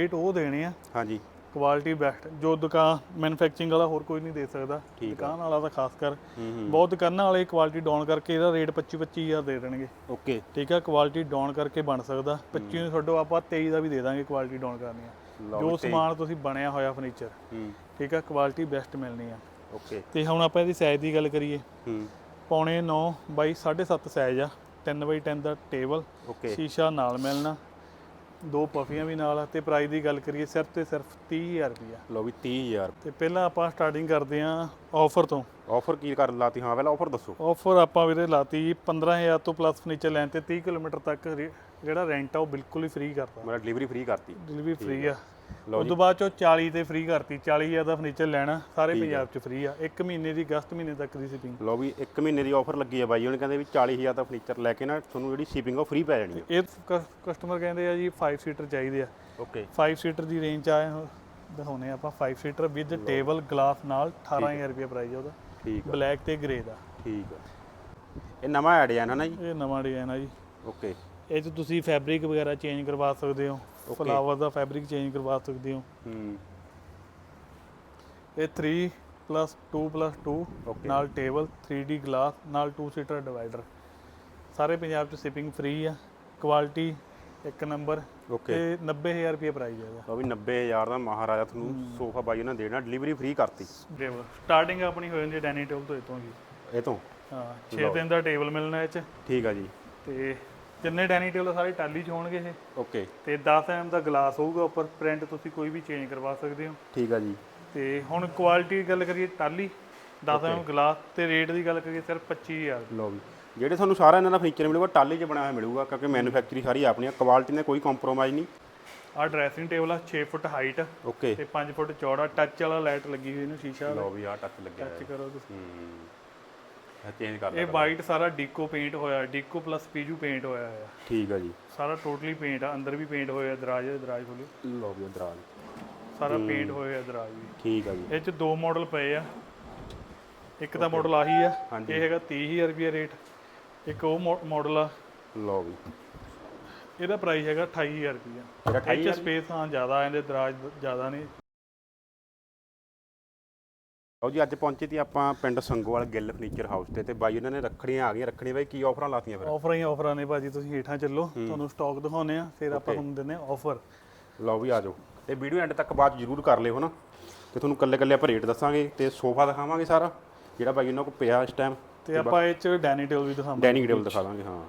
Rate ਉਹ ਦੇਣੇ ਆ। ਹਾਂਜੀ। ਕੁਆਲਿਟੀ ਬੈਸਟ ਜੋ ਦੁਕਾਨ ਮੈਨੂਫੈਕਚਰਿੰਗ ਵਾਲਾ ਹੋਰ ਕੋਈ ਨਹੀਂ ਦੇ ਸਕਦਾ। ਦੁਕਾਨ ਵਾਲਾ ਤਾਂ ਖਾਸ ਕਰ। ਬਹੁਤ ਦੁਕਾਨਾਂ ਵਾਲੇ ਕੁਆਲਿਟੀ ਡਾਊਨ ਕਰਕੇ ਇਹਦਾ ਰੇਟ 25 25000 ਦੇ ਦੇਣਗੇ। ਓਕੇ। ਠੀਕ ਆ ਕੁਆਲਿਟੀ ਡਾਊਨ ਕਰਕੇ ਬਣ ਸਕਦਾ। 25 ਨੂੰ ਛੱਡੋ ਆਪਾਂ 23 ਦਾ ਵੀ ਦੇ ਦਾਂਗੇ ਕੁਆਲਿਟੀ ਡਾਊਨ ਕਰਨੀ ਆ। ਜੋ। ਸਮਾਨ ਤੁਸੀਂ ਬਣਿਆ ਹੋਇਆ ਫਰਨੀਚਰ ਠੀਕ ਆ ਕੁਆਲਿਟੀ ਬੈਸਟ ਮਿਲਣੀ ਆ। ਓਕੇ। ਤੇ ਹੁਣ ਆਪਾਂ ਇਹਦੀ ਸਾਈਜ਼ ਦੀ ਗੱਲ ਕਰੀਏ। ਪੌਣੇ 9 ਬਾਈ 7.5 ਸਾਈਜ਼ ਆ। 3 ਬਾਈ 10 ਦਾ ਟੇਬਲ ਸ਼ੀਸ਼ਾ ਨਾਲ ਮਿਲਣਾ। ਦੋ ਪਫੀਆਂ ਵੀ ਨਾਲ ਤੇ ਪ੍ਰਾਈਸ ਦੀ ਗੱਲ ਕਰੀਏ ਸਿਰਫ ਤੇ ਸਿਰਫ 30000 ਰੁਪਇਆ ਲਓ ਵੀ 30000 ਤੇ ਪਹਿਲਾਂ ਆਪਾਂ ਸਟਾਰਟਿੰਗ ਕਰਦੇ ਆਂ ਆਫਰ ਤੋਂ। ਆਫਰ ਕੀ ਕਰ ਲਾਤੀ? ਹਾਂ ਪਹਿਲਾਂ ਆਫਰ ਦੱਸੋ। ਆਫਰ ਆਪਾਂ ਵੀਰੇ ਲਾਤੀ 15000 ਤੋਂ ਪਲੱਸ ਫਰਨੀਚਰ ਲੈਣ ਤੇ 30 ਕਿਲੋਮੀਟਰ ਤੱਕ ਜਿਹੜਾ ਰੈਂਟ ਆ ਉਹ ਬਿਲਕੁਲ ਹੀ ਫ੍ਰੀ ਕਰਤਾ। ਮੇਰਾ ਡਿਲੀਵਰੀ ਫ੍ਰੀ ਕਰਤੀ। ਡਿਲੀਵਰੀ ਫ੍ਰੀ ਆ। ਉਸ ਤੋਂ ਬਾਅਦ ਚੋਂ 40 ਤੇ ਫ੍ਰੀ ਕਰਤੀ 40000 ਦਾ ਫਰਨੀਚਰ ਲੈਣਾ ਸਾਰੇ ਪੰਜਾਬ 'ਚ ਫ੍ਰੀ ਆ। ਇੱਕ ਮਹੀਨੇ ਦੀ ਅਗਸਤ ਮਹੀਨੇ ਤੱਕ ਦੀ ਸ਼ਿਪਿੰਗ ਲਓ ਵੀ 1 ਮਹੀਨੇ ਦੀ ਆਫਰ ਲੱਗੀ ਹੈ ਬਾਈ ਉਹਨੇ ਕਹਿੰਦੇ ਵੀ 40000 ਦਾ ਫਰਨੀਚਰ ਲੈ ਕੇ ਨਾ ਤੁਹਾਨੂੰ ਜਿਹੜੀ ਸ਼ਿਪਿੰਗ ਉਹ ਫ੍ਰੀ ਪੈ ਜਾਣੀ ਹੈ ਇਹ ਕਸਟਮਰ ਕਹਿੰਦੇ ਆ ਜੀ 5 ਸੀਟਰ ਚਾਹੀਦੇ ਆ। ਓਕੇ 5 ਸੀਟਰ ਦੀ ਰੇਂਜ ਆਏ ਹੋ ਦਿਖਾਉਨੇ ਆਪਾਂ 5 ਸੀਟਰ ਵਿਦ ਟੇਬਲ ਗਲਾਸ ਨਾਲ 18000 ਰੁਪਏ ਪ੍ਰਾਈਸ ਉਹਦਾ। ਠੀਕ ਆ। ਬਲੈਕ ਤੇ ਗ੍ਰੇ ਦਾ। ਠੀਕ ਆ। ਇਹ ਨਵਾਂ ਐਡ ਹੈ ਨਾ ਜੀ? ਇਹ ਨਵਾਂ ਡਿਜ਼ਾਈਨ ਆ ਜੀ। ਓਕੇ ਇਹ 'ਚ ਤੁਸੀਂ ਫੈਬਰਿਕ ਵਗੈਰਾ ਚੇਂਜ ਕਰਵਾ ਸਕਦੇ ਹੋ। ਫਲਾਵਰ ਦਾ ਫੈਬਰਿਕ ਚੇਂਜ ਕਰਵਾ ਸਕਦੇ ਹੋ। ਹੂੰ। ਇਹ 3 ਪਲੱਸ 2 ਪਲੱਸ 2 Okay. ਨਾਲ ਟੇਬਲ 3D ਗਲਾਸ ਨਾਲ 2 ਸੀਟਰ ਡਿਵਾਈਡਰ ਸਾਰੇ ਪੰਜਾਬ 'ਚ ਸ਼ਿਪਿੰਗ ਫ੍ਰੀ ਆ। ਕੁਆਲਿਟੀ ਇੱਕ ਨੰਬਰ ਓਕੇ ਤੇ 90000 ਰੁਪਏ ਪ੍ਰਾਈਸ ਹੈ ਇਹਦਾ। ਲਓ ਵੀ 90000 ਦਾ ਮਹਾਰਾਜਾ ਤੁਹਾਨੂੰ ਸੋਫਾ ਬਾਈ ਉਹਨਾਂ ਦੇਣਾ ਡਿਲੀਵਰੀ ਫ੍ਰੀ ਕਰਤੀ। ਸਟਾਰਟਿੰਗ ਆਪਣੀ ਹੋ ਜਾਂਦੀ ਡਾਈਨਿੰਗ ਟੇਬਲ ਤੋਂ ਇਹ ਤੋਂ ਜੀ ਇਹ ਤੋਂ ਹਾਂ 6 ਦਿਨ ਦਾ ਟੇਬਲ ਮਿਲਣਾ ਇਹ 'ਚ। ਠੀਕ ਆ ਜੀ। ਤੇ ਜਿੰਨੇ ਡਾਈਨਿੰਗ ਟੇਬਲ ਸਾਰੇ ਟਾਲੀ 'ਚ ਹੋਣਗੇ ਇਹ। ਓਕੇ। ਤੇ 10 ਐਮ ਦਾ ਗਲਾਸ ਹੋਊਗਾ ਉੱਪਰ ਪ੍ਰਿੰਟ ਤੁਸੀਂ ਕੋਈ ਵੀ ਚੇਂਜ ਕਰਵਾ ਸਕਦੇ ਹੋ। ਠੀਕ ਆ ਜੀ। ਤੇ ਹੁਣ ਕੁਆਲਿਟੀ ਦੀ ਗੱਲ ਕਰੀਏ ਟਾਲੀ 10 ਐਮ ਗਲਾਸ ਤੇ ਰੇਟ ਦੀ ਗੱਲ ਕਰੀਏ ਸਿਰਫ 25000 ਲਓ ਵੀ ਜਿਹੜੇ ਤੁਹਾਨੂੰ ਸਾਰਾ ਇਹਨਾਂ ਦਾ ਫੀਚਰ ਮਿਲੂਗਾ ਟਾਲੀ 'ਚ ਬਣਿਆ ਹੋਇਆ ਮਿਲੂਗਾ ਕਿਉਂਕਿ ਮੈਨੂਫੈਕਚਰਿੰਗ ਸਾਰੀ ਆਪਣੀ ਆ ਕੁਆਲਿਟੀ ਨੇ ਕੋਈ ਕੰਪਰੋਮਾਈਜ਼ ਨਹੀਂ। ਆਹ ਡਰੈਸਿੰਗ ਟੇਬਲ ਆ 6 ਫੁੱਟ ਹਾਈਟ ਓਕੇ। ਤੇ 5 ਫੁੱਟ ਚੌੜਾ ਟੱਚ ਵਾਲਾ ਲਾਈਟ ਲੱਗੀ ਹੋਈ ਇਹਨੂੰ ਸ਼ੀਸ਼ਾ ਲਓ ਵੀ ਆ ਟੱਚ ਲੱਗਿਆ ਟੱਚ ਕਰੋ ਤੁਸੀਂ। ਚੇਂਜ ਕਰ ਇਹ ਵਾਈਟ ਸਾਰਾ ਡੀਕੋ ਪੇਂਟ ਹੋਇਆ ਡੀਕੋ ਪਲੱਸ ਪੀਜੂ ਪੇਂਟ ਹੋਇਆ ਹੋਇਆ। ਠੀਕ ਆ ਜੀ। ਸਾਰਾ ਟੋਟਲੀ ਪੇਂਟ ਆ ਅੰਦਰ ਵੀ ਪੇਂਟ ਹੋਇਆ ਦਰਾਜ ਦਰਾਜ ਖੋਲਿਓ। ਲਓ ਵੀ ਦਰਾਜ। ਸਾਰਾ ਪੇਂਟ ਹੋਇਆ ਦਰਾਜ ਵੀ। ਠੀਕ ਆ ਜੀ। ਇਹ ਚ ਦੋ ਮਾਡਲ ਪਏ ਆ। ਇੱਕ ਤਾਂ ਮਾਡਲ ਆਹੀ ਆ। ਇਹ ਹੈਗਾ 30000 ਰੁਪਏ ਰੇਟ ਇੱਕ ਉਹ ਮਾਡਲ ਆ। ਲਓ ਵੀ। ਇਹਦਾ ਪ੍ਰਾਈਸ ਹੈਗਾ 28000 ਰੁਪਏ ਇਹ ਚ ਸਪੇਸ ਹਾਂ ਜ਼ਿਆਦਾ ਇਹਦੇ ਦਰਾਜ ਜ਼ਿਆਦਾ ਨੇ ਲਓ ਜੀ ਅੱਜ ਪਹੁੰਚੇ ਤੀ ਆਪਾਂ ਪਿੰਡ ਸੰਗੋਵਾਲ ਗਿੱਲ ਫਰਨੀਚਰ ਹਾਊਸ ਤੇ ਤੇ ਬਾਈ ਉਹਨਾਂ ਨੇ ਰੱਖੜੀਆਂ ਆ ਗਈਆਂ। ਰੱਖੜੀਆਂ ਬਾਈ ਕੀ ਆਫਰਾਂ ਲਾਤੀਆਂ ਫਿਰ? ਆਫਰਾਂ ਹੀ ਆਫਰਾਂ ਨੇ ਭਾਜੀ ਤੁਸੀਂ ਹੇਠਾਂ ਚੱਲੋ ਤੁਹਾਨੂੰ ਸਟਾਕ ਦਿਖਾਉਨੇ ਆ ਫਿਰ ਆਪਾਂ. ਤੁਹਾਨੂੰ ਦਿੰਨੇ ਆਫਰ ਲਓ ਵੀ ਆ ਜਾਓ। ਤੇ ਵੀਡੀਓ ਐਂਡ ਤੱਕ 'ਚ ਜ਼ਰੂਰ ਕਰ ਲਿਓ ਹਨਾ। ਤੇ ਤੁਹਾਨੂੰ ਕੱਲੇ ਕੱਲੇ ਆਪਾਂ ਰੇਟ ਦੱਸਾਂਗੇ ਤੇ ਸੋਫਾ ਦਿਖਾਵਾਂਗੇ ਸਾਰਾ ਜਿਹੜਾ ਬਾਈ ਉਹਨਾਂ ਕੋਲ ਪਿਆ ਇਸ ਟਾਈਮ ਤੇ ਆਪਾਂ ਇਹ ਚ ਡਾਈਨਿੰਗ ਟੇਬਲ ਵੀ ਦਿਖਾਵਾਂਗੇ। ਡਾਈਨਿੰਗ ਟੇਬਲ ਦਿਖਾ ਦਾਂਗੇ ਹਾਂ।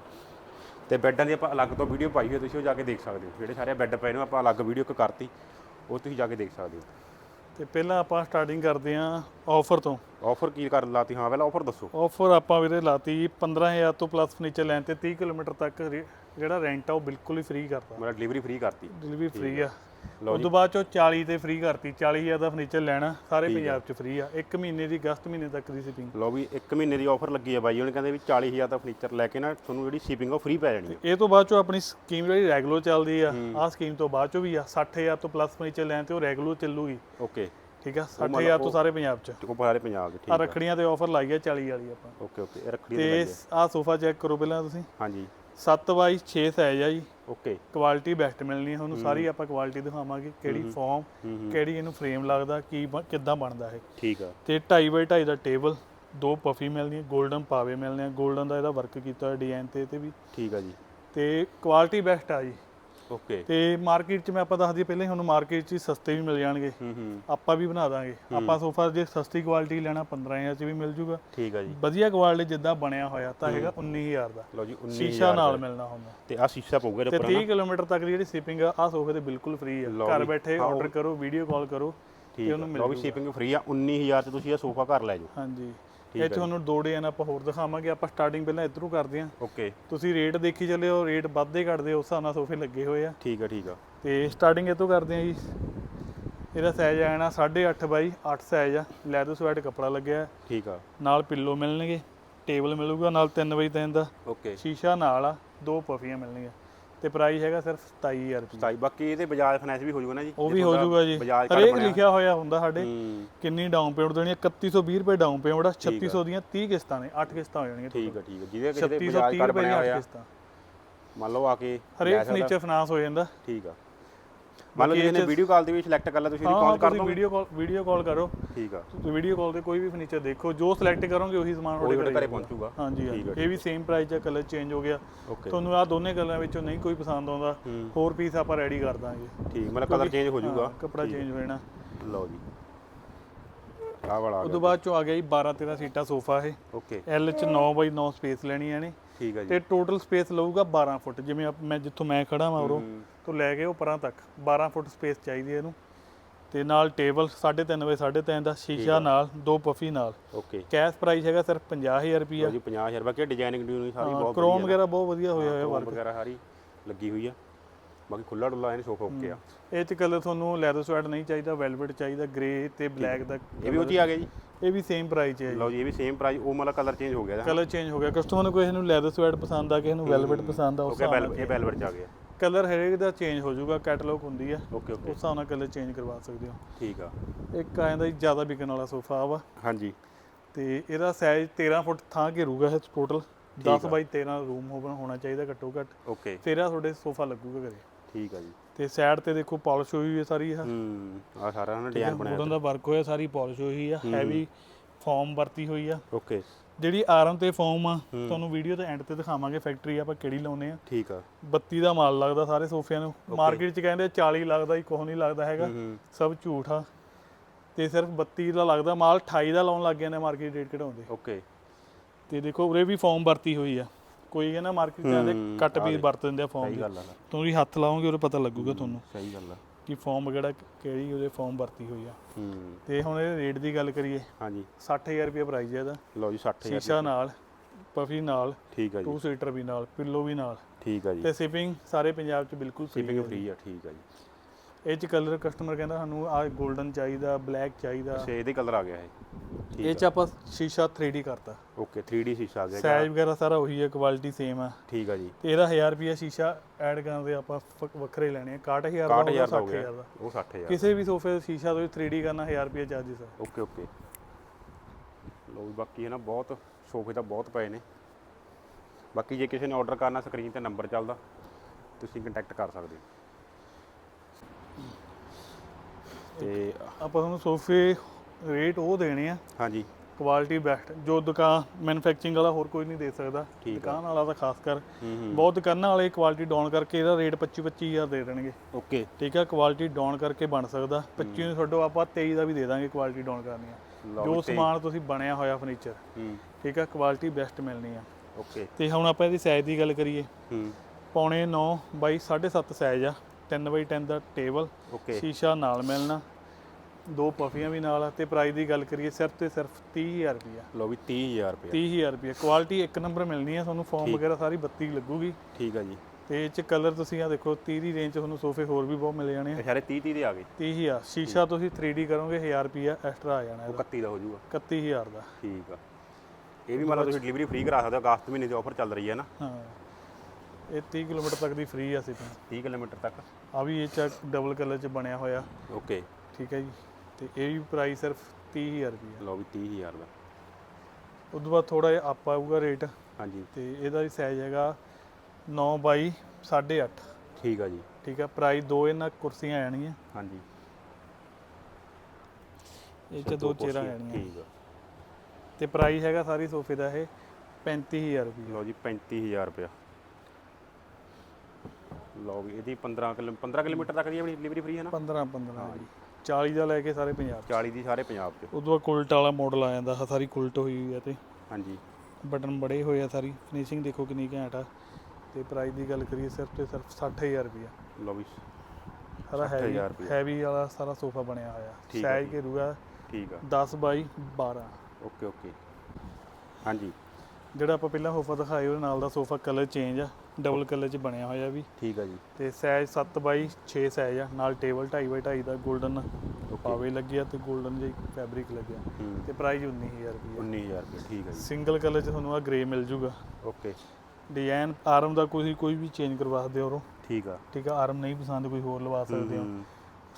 ਤੇ ਬੈੱਡਾਂ ਦੀ ਆਪਾਂ ਅਲੱਗ ਤੋਂ ਵੀਡੀਓ ਪਾਈ ਹੋਈ ਤੁਸੀਂ ਉਹ ਜਾ ਕੇ ਦੇਖ ਸਕਦੇ ਹੋ। ਜਿਹੜੇ ਸਾਰੇ ਬੈੱਡ ਪਏ ਨੇ ਆਪਾਂ ਅਲੱਗ ਵੀਡੀਓ ਇੱਕ ਕਰਤੀ ਉਹ ਤੁਸੀਂ ਜਾ ਕੇ ਦੇਖ ਸਕਦੇ ਹੋ। ਤੇ ਪਹਿਲਾਂ ਆਪਾਂ ਸਟਾਰਟਿੰਗ ਕਰਦੇ ਆਂ ਆਫਰ ਤੋਂ। ਆਫਰ ਕੀ ਕਰ ਲਾਤੀ? ਹਾਂ ਪਹਿਲਾਂ ਆਫਰ ਦੱਸੋ। ਆਫਰ ਆਪਾਂ ਵੀਰੇ ਲਾਤੀ 15000 ਤੋਂ ਪਲੱਸ ਫਰਨੀਚਰ ਲੈਣ ਤੇ 30 ਕਿਲੋਮੀਟਰ ਤੱਕ ਜਿਹੜਾ ਰੈਂਟ ਆ ਉਹ ਬਿਲਕੁਲ ਹੀ ਫ੍ਰੀ ਕਰਤਾ। ਮੇਰਾ ਡਿਲੀਵਰੀ ਫ੍ਰੀ ਕਰਤੀ। ਡਿਲੀਵਰੀ ਫ੍ਰੀ ਆ। ਉਸ ਤੋਂ ਬਾਅਦ ਚੋਂ 40 ਤੇ ਫ੍ਰੀ ਕਰਤੀ 40000 ਦਾ ਫਰਨੀਚਰ ਲੈਣਾ ਸਾਰੇ ਪੰਜਾਬ 'ਚ ਫ੍ਰੀ ਆ। ਇੱਕ ਮਹੀਨੇ ਦੀ ਅਗਸਤ ਮਹੀਨੇ ਤੱਕ ਦੀ ਸ਼ਿਪਿੰਗ ਲਓ ਵੀ 1 ਮਹੀਨੇ ਦੀ ਆਫਰ ਲੱਗੀ ਹੈ ਬਾਈ ਉਹਨੇ ਕਹਿੰਦੇ ਵੀ 40000 ਦਾ ਫਰਨੀਚਰ ਲੈ ਕੇ ਨਾ ਤੁਹਾਨੂੰ ਜਿਹੜੀ ਸ਼ਿਪਿੰਗ ਉਹ ਫ੍ਰੀ ਪੈ ਜਾਣੀ ਹੈ ਇਹ ਤੋਂ ਬਾਅਦ ਚੋਂ ਆਪਣੀ ਸਕੀਮ ਜਿਹੜੀ ਰੈਗੂਲਰ ਚੱਲਦੀ ਆ ਆਹ ਸਕੀਮ ਤੋਂ ਬਾਅਦ ਚੋਂ ਵੀ ਆ। 60000 ਤੋਂ ਪਲੱਸ ਫਰਨੀਚਰ ਲੈਣ ਤੇ ਉਹ ਰੈਗੂਲਰ ਚੱਲੂਗੀ। ਓਕੇ ਠੀਕ ਆ? 60000 ਤੋਂ ਸਾਰੇ ਪੰਜਾਬ 'ਚ। ਤੇ ਸਾਰੇ ਪੰਜਾਬ ਦੇ ਆ। ਠੀਕ ਰੱਖੜੀਆਂ ਤੇ ਆਫਰ ਲਾਈ ਆ 40 ਵਾਲੀ ਆਪਾਂ। ਓਕੇ ਓਕੇ ਇਹ ਰੱਖੜੀ ਦੇ ਤੇ ਆਹ ਸੋਫਾ ਚੈੱਕ ਕਰੋ ਪਹਿਲਾਂ ਤੁਸੀਂ। ਹਾਂਜੀ। 7 ਬਾਈ 6 ਸਾਈਜ਼ ਆ ਜੀ। ਓਕੇ ਕੁਆਲਿਟੀ ਬੈਸਟ ਮਿਲਣੀ ਹੈ ਤੁਹਾਨੂੰ ਸਾਰੀ ਆਪਾਂ ਕੁਆਲਿਟੀ ਦਿਖਾਵਾਂਗੇ ਕਿਹੜੀ ਫਾਰਮ ਕਿਹੜੀ ਇਹਨੂੰ ਫਰੇਮ ਲੱਗਦਾ ਕੀ ਕਿੱਦਾਂ ਬਣਦਾ ਇਹ। ਠੀਕ ਆ। ਤੇ 2.5 ਬਾਈ 2.5 ਦਾ ਟੇਬਲ ਦੋ ਪਫੀ ਮਿਲਦੀਆਂ 골ਡਨ ਪਾਵੇ ਮਿਲਣੇ ਆ 골ਡਨ ਦਾ ਇਹਦਾ ਵਰਕ ਕੀਤਾ ਹੋਇਆ ਡਿਜ਼ਾਈਨ ਤੇ ਤੇ ਵੀ। ਠੀਕ ਆ ਜੀ। ਤੇ ਕੁਆਲਿਟੀ ਬੈਸਟ ਆ ਜੀ। ਓਕੇ ਤੇ ਮਾਰਕੀਟ 'ਚ ਮੈਂ ਆਪਾਂ ਦੱਸਦੀ ਪਹਿਲਾਂ ਹੀ ਤੁਹਾਨੂੰ ਮਾਰਕੀਟ 'ਚ ਹੀ ਸਸਤੇ ਵੀ ਮਿਲ ਜਾਣਗੇ। ਹੂੰ ਹੂੰ। ਆਪਾਂ ਵੀ ਬਣਾ ਦਾਂਗੇ। ਆਪਾਂ ਸੋਫਾ ਜੇ ਸਸਤੀ ਕੁਆਲਿਟੀ ਲੈਣਾ 15000 'ਚ ਵੀ ਮਿਲ ਜੂਗਾ। ਠੀਕ ਆ ਜੀ। ਵਧੀਆ ਕੁਆਲਿਟੀ ਜਿੱਦਾਂ ਬਣਿਆ ਹੋਇਆ ਤਾਂ ਹੈਗਾ 19000 ਦਾ। ਲਓ ਜੀ 19 ਸ਼ੀਸ਼ਾ ਨਾਲ ਮਿਲਣਾ ਹੁੰਦਾ ਤੇ ਆ ਸ਼ੀਸ਼ਾ ਪਊਗਾ ਤੇ ਇਹਦੇ 30 ਕਿਲੋਮੀਟਰ ਤੱਕ ਦੀ ਜਿਹੜੀ ਸ਼ਿਪਿੰਗ ਆ ਆ ਸੋਫੇ ਤੇ ਬਿਲਕੁਲ ਫ੍ਰੀ ਆ। ਘਰ। ਬੈਠੇ ਆਰਡਰ ਕਰੋ ਵੀਡੀਓ ਕਾਲ ਕਰੋ ਠੀਕ ਤੇ ਮਿਲ ਲਓ ਵੀ ਸ਼ਿਪਿੰਗ ਫ੍ਰੀ ਆ 19000 ਚ ਤੁਸੀਂ ਇਹ ਸੋਫਾ ਘਰ ਲੈ ਜਾਓ। ਹਾਂਜੀ। ਇਹ ਤੁਹਾਨੂੰ ਦੋ ਡਿਜ਼ਾਈਨ ਆਪਾਂ ਹੋਰ ਦਿਖਾਵਾਂਗੇ ਆਪਾਂ ਸਟਾਰਟਿੰਗ ਪਹਿਲਾਂ ਇਧਰੋਂ ਕਰਦੇ ਆਂ ਓਕੇ ਤੁਸੀਂ ਰੇਟ ਦੇਖੀ ਚੱਲਿਓ ਰੇਟ ਵੱਧਦੇ ਘਟਦੇ ਉਸ ਹਿਸਾਬ ਨਾਲ ਸੋਫੇ ਲੱਗੇ ਹੋਏ ਆ। ਠੀਕ ਆ ਠੀਕ ਆ। ਤੇ ਸਟਾਰਟਿੰਗ ਇਹ ਤੋਂ ਕਰਦੇ ਆਂ ਜੀ। ਇਹਦਾ ਸਾਈਜ਼ ਆਣਾ 8.5 ਬਾਈ 8 ਸਾਈਜ਼ ਆ। ਲੈਦਰ ਸਵੈਟ ਕੱਪੜਾ ਲੱਗਿਆ। ਠੀਕ ਆ। ਨਾਲ ਪਿੱਲੋ ਮਿਲਣਗੇ ਟੇਬਲ ਮਿਲੂਗਾ ਨਾਲ 3 ਬਾਈ 3 ਦਾ। ਓਕੇ ਸ਼ੀਸ਼ਾ ਨਾਲ ਆ ਦੋ ਪਫੀਆਂ ਮਿਲਣਗੀਆਂ। ਤੇ ਪ੍ਰਾਈਸ ਹੈਗਾ ਸਿਰਫ 27000 ਰੁਪਏ ਬਾਕੀ ਇਹਦੇ ਬਜਾਜ ਫਾਈਨੈਂਸ ਵੀ ਹੋ ਜਾਊਗਾ ਨਾ ਜੀ ਉਹ ਵੀ ਹੋ ਜਾਊਗਾ ਜੀ। ਹਰੇਕ ਲਿਖਿਆ ਹੋਇਆ ਹੁੰਦਾ ਸਾਡੇ। ਹੂੰ। ਕਿੰਨੀ ਡਾਊਨ ਪੇਮੈਂਟ ਦੇਣੀ ਹੈ? 3120 ਰੁਪਏ ਡਾਊਨ ਪੇਮੈਂਟ ਆ 3600 ਦੀਆਂ 30 ਕਿਸ਼ਤਾਂ ਨੇ 8 ਕਿਸ਼ਤਾਂ ਹੋ ਜਾਣਗੀਆਂ ਠੀਕ ਆ ਠੀਕ ਆ। ਜਿਹਦੇ 3630 ਬਜਾਜ ਕਾਰਡ ਬਣਿਆ ਦੀਆਂ 8 ਹੋਇਆ ਮੰਨ ਲਓ ਆ ਕੇ ਹਰੇਕ। ਫਰਨੀਚਰ ਫਾਈਨਾਂਸ ਹੋ ਜਾਂਦਾ। ਠੀਕ ਆ। ਮੰਨ ਲਓ ਜੇ ਇਹਨੇ ਵੀਡੀਓ ਕਾਲ ਦੀ ਵੀ ਸਿਲੈਕਟ ਕਰ ਲਿਆ ਤੁਸੀਂ ਹਾਂ ਰਿਸਪੌਂਸ ਕਰ ਦੋਗੇ। ਵੀਡੀਓ ਕਾਲ ਵੀਡੀਓ ਕਾਲ ਕਰੋ। ਠੀਕ ਆ। ਤੁਸੀਂ ਵੀਡੀਓ ਕਾਲ ਤੇ ਕੋਈ ਵੀ ਫਰਨੀਚਰ ਦੇਖੋ ਜੋ ਸਿਲੈਕਟ ਕਰੋਗੇ ਉਹੀ ਸਮਾਨ ਤੁਹਾਡੇ ਘਰੇ। ਪਹੁੰਚੂਗਾ। ਹਾਂਜੀ ਇਹ ਵੀ ਸੇਮ ਪ੍ਰਾਈਸ ਹੈ ਕਲਰ ਚੇਂਜ ਹੋ ਗਿਆ। ਤੁਹਾਨੂੰ ਆ ਦੋਨੇ ਕਲਰਾਂ ਵਿੱਚੋਂ ਨਹੀਂ ਕੋਈ ਪਸੰਦ ਆਉਂਦਾ ਹੂੰ। ਹੋਰ ਪੀਸ ਆਪਾਂ ਰੈਡੀ ਕਰ ਦਾਂਗੇ। ਠੀਕ ਮਤਲਬ ਕਲਰ ਚੇਂਜ ਹੋ ਜਾਊਗਾ। ਹਾਂ, ਕੱਪੜਾ ਚੇਂਜ ਹੋ ਜਾਣਾ। ਲਓ ਜੀ। ਆਹ ਵਾਲਾ ਆ ਉਦੋਂ ਗਿਆ ਬਾਅਦ ਚੋਂ ਆ ਗਿਆ ਜੀ 12 13 ਸੀਟਾਂ ਸੋਫਾ ਇਹ। ਓਕੇ L ਚ 9 ਬਾਈ 9 ਸਪੇਸ ਲੈਣੀ ਹੈ ਨੇ ਠੀਕ ਆ ਜੀ। ਤੇ ਟੋਟਲ ਸਪੇਸ ਲਊਗਾ 12 ਫੁੱਟ ਜਿਵੇਂ ਮੈਂ ਜਿੱਥੋਂ ਮੈਂ ਖੜਾ ਹਾਂ ਉਰੋਂ। ਹੂੰ। ਤੋਂ ਲੈ ਕੇ ਉਹ ਪਰਾਂ ਤੱਕ 12 ਫੁੱਟ ਸਪੇਸ ਚਾਹੀਦੀ ਹੈ ਇਹਨੂੰ। ਤੇ ਨਾਲ ਟੇਬਲ 3.5 ਬਾਈ 3.5 ਦਾ ਸ਼ੀਸ਼ਾ ਨਾਲ ਦੋ ਪਫੀ ਨਾਲ। ਓਕੇ। ਕੈਸ਼ ਪ੍ਰਾਈਸ ਹੈਗਾ ਸਿਰਫ 50000 ਰੁਪਿਆ ਜੀ 50000 ਬਾਕੀ ਡਿਜ਼ਾਈਨਿੰਗ ਡਿਊਨਿੰਗ ਸਾਰੀ ਬਹੁਤ ਕ੍ਰੋਮ ਵਗੈਰਾ ਬਹੁਤ ਵਧੀਆ ਹੋਇਆ ਹੋਇਆ ਵਰਕ ਵਗੈਰਾ ਸਾਰੀ ਲੱਗੀ ਹੋਈ ਆ। ਬਾਕੀ ਖੁੱਲਾ ਡੁੱਲਾ ਇਹਨੇ ਸੋਫਾ ਓਕੇ ਆ। ਇਹ ਚ ਕਲਰ ਤੁਹਾਨੂੰ ਲੈਦਰ ਸਵੈਟ ਨਹੀਂ ਚਾਹੀਦਾ ਵੈਲਵਟ ਚਾਹੀਦਾ ਗ੍ਰੇ ਤੇ ਬਲੈਕ ਦਾ ਇਹ ਵੀ ਉਹ 'ਚ ਹੀ ਆ ਗਿਆ ਜੀ? ਇਹ ਵੀ ਸੇਮ ਪ੍ਰਾਈਸ ਹੈ ਜੀ। ਲਓ ਜੀ ਇਹ ਵੀ ਸੇਮ ਪ੍ਰਾਈਸ ਉਹ ਮਤਲਬ ਕਲਰ ਚੇਂਜ ਹੋ ਗਿਆ ਇਹਦਾ ਕਲਰ ਚੇਂਜ ਹੋ ਗਿਆ। ਕਸਟਮਰ ਨੂੰ ਕਿਸੇ ਨੂੰ ਲੈਦਰ ਸਵੈਟ ਪਸੰਦ ਆ ਕਿਸੇ ਨੂੰ ਵੈਲਵਟ ਪਸੰਦ ਆ ਉਸ ਨਾਲ ਇਹ ਬੈਲਵਰ ਚ ਆ ਗਿਆ। ਕਲਰ ਹਰੇਕ ਦਾ ਚੇਂਜ ਹੋ ਜਾਊਗਾ ਕੈਟਲੌਗ ਹੁੰਦੀ ਆ। ਉਸ ਓਕੇ ਓਕੇ ਹਿਸਾਬ ਨਾਲ ਕਲਰ ਚੇਂਜ ਕਰਵਾ ਸਕਦੇ ਹੋ। ਠੀਕ ਆ। ਇੱਕ ਆ ਜਾਂਦਾ ਜੀ ਜ਼ਿਆਦਾ ਵਿਕਣ ਵਾਲਾ ਸੋਫਾ ਵਾ। ਹਾਂਜੀ। ਤੇ ਇਹਦਾ ਸਾਈਜ਼ 13 ਫੁੱਟ ਥਾਂ ਘੇਰੂਗਾ ਇਹ ਟੋਟਲ 10 ਬਾਈ 13 ਰੂਮ ਹੋਣਾ ਹੋਣਾ ਚਾਹੀਦਾ ਘੱਟੋ ਘੱਟ। ਓਕੇ ਫਿਰ ਆ ਤੁਹਾਡੇ ਸੋਫਾ ਲੱਗੂਗਾ ਘਰੇ। ਠੀਕ ਆ ਜੀ। ਤੇ ਸਾਈਡ ਤੇ ਦੇਖੋ ਪਾਲਿਸ਼ ਹੋਈ ਹੋਈ ਹੈ ਸਾਰੀ ਇਹ ਹੂੰ ਆ ਸਾਰਾ ਨਾ ਡਿਜ਼ਾਈਨ ਬਣਾਇਆ ਵੁਡਨ ਦਾ ਵਰਕ ਹੋਇਆ ਸਾਰੀ ਪਾਲਿਸ਼ ਹੋਈ ਆ। ਹੈਵੀ ਫਾਰਮ ਵਰਤੀ ਹੋਈ ਆ। ਓਕੇ ਜਿਹੜੀ ਆਰਮ ਤੇ ਫਾਰਮ ਆ ਤੁਹਾਨੂੰ ਵੀਡੀਓ ਤੇ ਐਂਡ ਤੇ ਦਿਖਾਵਾਂਗੇ ਫੈਕਟਰੀ ਆਪਾਂ ਕਿਹੜੀ ਲਾਉਨੇ ਆ। ਠੀਕ ਆ। 32 ਦਾ ਮਾਲ ਲੱਗਦਾ ਸਾਰੇ ਸੋਫਿਆਂ ਨੂੰ। ਮਾਰਕੀਟ 'ਚ ਕਹਿੰਦੇ 40 ਲੱਗਦਾ ਹੀ ਕੁਛ ਨਹੀਂ ਲੱਗਦਾ ਹੈਗਾ। ਸਭ ਝੂਠ ਆ। ਤੇ ਸਿਰਫ 32 ਦਾ ਲੱਗਦਾ ਮਾਲ 28 ਦਾ ਲਾਉਣ ਲੱਗ ਗਏ ਨੇ ਮਾਰਕੀਟ ਰੇਟ ਘਟਾਉਂਦੇ। ਓਕੇ ਤੇ ਦੇਖੋ ਉਰੇ ਵੀ ਫਾਰਮ ਵਰਤੀ ਹੋਈ ਆ। ਕੋਈ ਕਹਿੰਦਾ ਮਾਰਕੀਟ 'ਚ ਆਂਦੇ ਕੱਟ ਪੀਸ। ਵਰਤ ਦਿੰਦੇ ਆ ਫਾਰਮ ਸਹੀ ਦੇ। ਤੁਸੀਂ ਹੱਥ ਲਾਓਗੇ ਉਰੇ ਪਤਾ ਲੱਗੂਗਾ ਤੁਹਾਨੂੰ। ਸਹੀ ਗੱਲ ਆ। ਕਿ ਫਾਰਮ ਵਗੈਰਾ ਕਿਹੜੀ ਉਹਦੇ ਫਾਰਮ ਵਰਤੀ ਹੋਈ ਆ। ਹੂੰ। ਤੇ ਹੁਣ ਇਹ ਰੇਟ ਦੀ ਗੱਲ ਕਰੀਏ ਹਾਂਜੀ। 60000 ਰੁਪਏ ਪ੍ਰਾਈਸ ਹੈ ਇਹਦਾ। ਲਓ ਜੀ 60000 ਸ਼ੀਸ਼ਾ ਨਾਲ ਪਫੀ ਨਾਲ ਠੀਕ ਆ ਜੀ। 2 ਸੀਟਰ ਵੀ ਨਾਲ ਪਿੱਲੋ ਵੀ ਨਾਲ। ਠੀਕ ਆ ਜੀ। ਤੇ ਸ਼ਿਪਿੰਗ ਸਾਰੇ ਪੰਜਾਬ 'ਚ ਬਿਲਕੁਲ ਸ਼ਿਪਿੰਗ। ਫ੍ਰੀ ਆ ਠੀਕ ਆ ਜੀ। ਇਹ ਚ ਕਲਰ ਕਸਟਮਰ ਕਹਿੰਦਾ ਸਾਨੂੰ ਆ 골ਡਨ ਚਾਹੀਦਾ ਬਲੈਕ ਚਾਹੀਦਾ। ਅੱਛਾ ਇਹਦੇ ਕਲਰ ਆ ਗਿਆ ਇਹ। ਠੀਕ ਇਹ ਚ ਆਪਾਂ ਸ਼ੀਸ਼ਾ 3D ਕਰਤਾ। ਓਕੇ 3D ਸ਼ੀਸ਼ਾ ਆ ਗਿਆ ਸਾਈਜ਼ ਵਗੈਰਾ ਸਾਰਾ ਉਹੀ ਹੈ ਕੁਆਲਿਟੀ ਸੇਮ ਆ। ਠੀਕ ਆ ਜੀ। ਇਹਦਾ 1000 ਰੁਪਿਆ ਸ਼ੀਸ਼ਾ ਐਡ ਕਰਨ ਦੇ ਆਪਾਂ ਵੱਖਰੇ ਲੈਣੇ ਆ। 61000 ਦਾ 60000 ਦਾ ਉਹ 60000 ਕਿਸੇ ਵੀ ਸੋਫੇ ਦਾ ਸ਼ੀਸ਼ਾ ਤੁਸੀਂ 3D ਕਰਨਾ 1000 ਰੁਪਿਆ ਚਾਰਜਸ ਆ। ਓਕੇ ਓਕੇ ਲੋ ਬਾਕੀ ਹੈ ਨਾ ਬਹੁਤ ਸੋਫੇ ਤਾਂ ਬਹੁਤ ਪਏ ਨੇ। ਬਾਕੀ ਜੇ ਕਿਸੇ ਨੇ ਆਰਡਰ ਕਰਨਾ ਸਕਰੀਨ ਤੇ ਨੰਬਰ ਚੱਲਦਾ ਤੁਸੀਂ ਕੰਟੈਕਟ ਕਰ ਸਕਦੇ ਹੋ। ਤੇ ਆਪਾਂ ਤੁਹਾਨੂੰ ਸੋਫੇ ਰੇਟ ਉਹ ਦੇਣੇ ਆ। ਹਾਂਜੀ। ਕੁਆਲਿਟੀ ਬੈਸਟ ਜੋ ਦੁਕਾਨ ਮੈਨੂਫੈਕਚਰਿੰਗ ਵਾਲਾ ਹੋਰ ਕੋਈ ਨਹੀਂ ਦੇ ਸਕਦਾ। ਦੁਕਾਨ ਵਾਲਾ ਤਾਂ ਖਾਸ ਕਰ। ਬਹੁਤ ਦੁਕਾਨਾਂ ਵਾਲੇ ਕੁਆਲਿਟੀ ਡਾਊਨ ਕਰਕੇ ਇਹਦਾ ਰੇਟ 25 25000 ਦੇ ਦੇਣਗੇ। ਓਕੇ ਠੀਕ ਆ ਕੁਆਲਿਟੀ ਡਾਊਨ ਕਰਕੇ ਬਣ ਸਕਦਾ। 25 ਨੂੰ ਛੱਡੋ ਆਪਾਂ 23 ਦਾ ਵੀ ਦੇ ਦਾਂਗੇ ਕੁਆਲਿਟੀ ਡਾਊਨ ਕਰਨੀ ਆ। ਜੋ ਸਮਾਨ ਤੁਸੀਂ ਬਣਿਆ ਹੋਇਆ ਫਰਨੀਚਰ ਠੀਕ ਆ ਕੁਆਲਿਟੀ ਬੈਸਟ ਮਿਲਣੀ ਆ। ਓਕੇ ਤੇ ਹੁਣ ਆਪਾਂ ਇਹਦੀ ਸਾਈਜ਼ ਦੀ ਗੱਲ ਕਰੀਏ। ਹੂੰ। ਪੌਣੇ 9 ਬਾਈ 7.5 ਸਾਈਜ਼ ਆ। 3 ਬਾਈ 10 ਦਾ ਟੇਬਲ ਓਕੇ ਸ਼ੀਸ਼ਾ ਨਾਲ ਮਿਲਣਾ ਦੋ ਪਫੀਆਂ ਵੀ ਨਾਲ ਆ ਤੇ ਪ੍ਰਾਈਸ ਦੀ ਗੱਲ ਕਰੀਏ ਸਿਰਫ ਤੇ ਸਿਰਫ 30000 ਰੁਪਿਆ ਲਓ ਵੀ 30000 ਰੁਪਏ 30000 ਰੁਪਏ ਕੁਆਲਿਟੀ ਇੱਕ ਨੰਬਰ ਮਿਲਣੀ ਹੈ ਤੁਹਾਨੂੰ ਫਾਰਮ ਵਗੈਰਾ ਸਾਰੀ 32 ਲੱਗੂਗੀ। ਠੀਕ ਆ ਜੀ। ਤੇ ਇਹ ਚ ਕਲਰ ਤੁਸੀਂ ਆ ਦੇਖੋ 30 ਦੀ ਰੇਂਜ 'ਚ ਤੁਹਾਨੂੰ ਸੋਫੇ ਹੋਰ ਵੀ ਬਹੁਤ ਮਿਲ ਜਾਣੇ ਆ। ਸਾਰੇ 30 30 ਦੇ ਆ ਗਏ। 30000 ਸ਼ੀਸ਼ਾ ਤੁਸੀਂ 3D ਕਰੋਗੇ 1000 ਰੁਪਿਆ ਐਕਸਟਰਾ ਆ ਜਾਣਾ ਉਹ ਇਹਦਾ। 31 ਦਾ ਹੋ ਜਾਊਗਾ। 31000 ਦਾ। ਠੀਕ ਆ। ਇਹ ਵੀ ਮਤਲਬ ਤੁਸੀਂ ਡਿਲੀਵਰੀ ਫ੍ਰੀ ਕਰਾ ਸਕਦੇ ਹੋ ਅਗਸਤ ਮਹੀਨੇ ਦੀ ਆਫਰ ਚੱਲ ਰਹੀ ਹੈ ਨਾ। ਹਾਂ। ਇਹ 30 ਕਿਲੋਮੀਟਰ ਤੱਕ ਦੀ ਫ੍ਰੀ ਆ ਸਿਪਿੰਗ 30 ਕਿਲੋਮੀਟਰ ਤੱਕ? ਆ ਵੀ ਇਹ ਚ ਡਬਲ ਕਲਰ 'ਚ ਬਣਿਆ ਹੋਇਆ। ਓਕੇ ਠੀਕ ਹੈ ਜੀ। ਤੇ ਇਹ ਵੀ ਪ੍ਰਾਈਸ ਸਿਰਫ 30000 ਰੁਪਏ ਲਓ ਵੀ 30000 ਦਾ। ਉਸ ਤੋਂ ਬਾਅਦ ਥੋੜਾ ਜਿਹਾ ਅਪ ਆਊਗਾ ਰੇਟ ਹਾਂਜੀ। ਤੇ ਇਹਦਾ ਵੀ ਸਾਈਜ਼ ਹੈਗਾ 9 ਬਾਈ 8.5 ਠੀਕ ਆ ਜੀ। ਠੀਕ ਹੈ ਪ੍ਰਾਈਸ ਦੋ ਇਹਨਾਂ ਕੁਰਸੀਆਂ ਆ ਜਾਣਗੀਆਂ ਹਾਂਜੀ। ਇਹ ਚ ਦੋ ਚੇਅਰਾਂ ਆ ਜਾਣਗੀਆਂ ਠੀਕ ਆ। ਤੇ ਪ੍ਰਾਈਸ ਹੈਗਾ ਸਾਰੀ ਸੋਫੇ ਦਾ ਇਹ 35000 ਰੁਪਏ ਲਓ ਜੀ 35000 ਰੁਪਇਆ। ਲਓ ਵੀ ਇਹਦੀ 15 ਕਿਲੋ 15 ਕਿਲੋਮੀਟਰ ਤੱਕ ਦੀ ਆਪਣੀ ਡਿਲੀਵਰੀ ਫ੍ਰੀ ਹੈ ਨਾ? 15 15 ਜੀ। 40 ਦਾ ਲੈ ਕੇ ਸਾਰੇ ਪੰਜਾਬ 40 ਦੀ ਸਾਰੇ ਪੰਜਾਬ 'ਚ। ਉਦੋਂ ਬਾਅਦ ਕੁਲਟ ਵਾਲਾ ਮਾਡਲ ਆ ਜਾਂਦਾ ਸਾਰੀ ਕੁਲਟ ਹੋਈ ਹੋਈ ਹੈ ਤੇ। ਹਾਂਜੀ। ਬਟਨ ਬੜੇ ਹੋਏ ਆ ਸਾਰੀ ਫਿਨਿਸ਼ਿੰਗ ਦੇਖੋ ਕਿੰਨੀ ਘੈਂਟ ਆ। ਤੇ ਪ੍ਰਾਈਸ ਦੀ ਗੱਲ ਕਰੀਏ ਸਿਰਫ ਤੇ ਸਿਰਫ 60000 ਰੁਪਏ ਲਓ ਵੀ ਸਾਰਾ ਹੈਵੀ 60,000 ਰੁਪਇਆ। ਹੈਵੀ ਵਾਲਾ ਸਾਰਾ ਸੋਫਾ ਬਣਿਆ ਹੋਇਆ। ਸਾਈਜ਼ ਜੀ। ਘੇਰੂਗਾ ਠੀਕ ਆ। 10 ਬਾਈ 12 ਓਕੇ ਓਕੇ। ਹਾਂਜੀ। ਜਿਹੜਾ ਆਪਾਂ ਪਹਿਲਾਂ ਸੋਫਾ ਦਿਖਾਇਆ ਉਹਦੇ ਨਾਲ ਦਾ ਸੋਫਾ ਕਲਰ ਚੇਂਜ ਆ। ਡਬਲ ਕਲਰ 'ਚ ਬਣਿਆ ਹੋਇਆ ਵੀ। ਠੀਕ ਆ ਜੀ। ਤੇ ਸਾਈਜ਼ 7 ਬਾਈ 6 ਸਾਈਜ਼ ਆ। ਨਾਲ ਟੇਬਲ 2.5 ਬਾਈ 2.5 ਦਾ 골ਡਨ ਪਾਵੇ ਲੱਗਿਆ ਤੇ 골ਡਨ ਜਿਹੀ ਫੈਬਰਿਕ ਲੱਗਿਆ ਤੇ ਪ੍ਰਾਈਸ 19000 ਰੁਪਏ 19000 ਰੁਪਏ ਠੀਕ ਆ ਜੀ। ਸਿੰਗਲ ਕਲਰ 'ਚ ਤੁਹਾਨੂੰ ਆ ਗ੍ਰੇ ਮਿਲ ਜੂਗਾ। ਓਕੇ ਡਿਜ਼ਾਈਨ ਆਰਮ ਦਾ ਕੋਈ ਕੋਈ ਵੀ ਚੇਂਜ ਕਰਵਾ ਸਕਦੇ ਹੋ। ਠੀਕ ਆ। ਠੀਕ ਆ ਆਰਮ ਨਹੀਂ ਪਸੰਦ ਕੋਈ ਹੋਰ ਲਵਾ ਸਕਦੇ ਹੋ।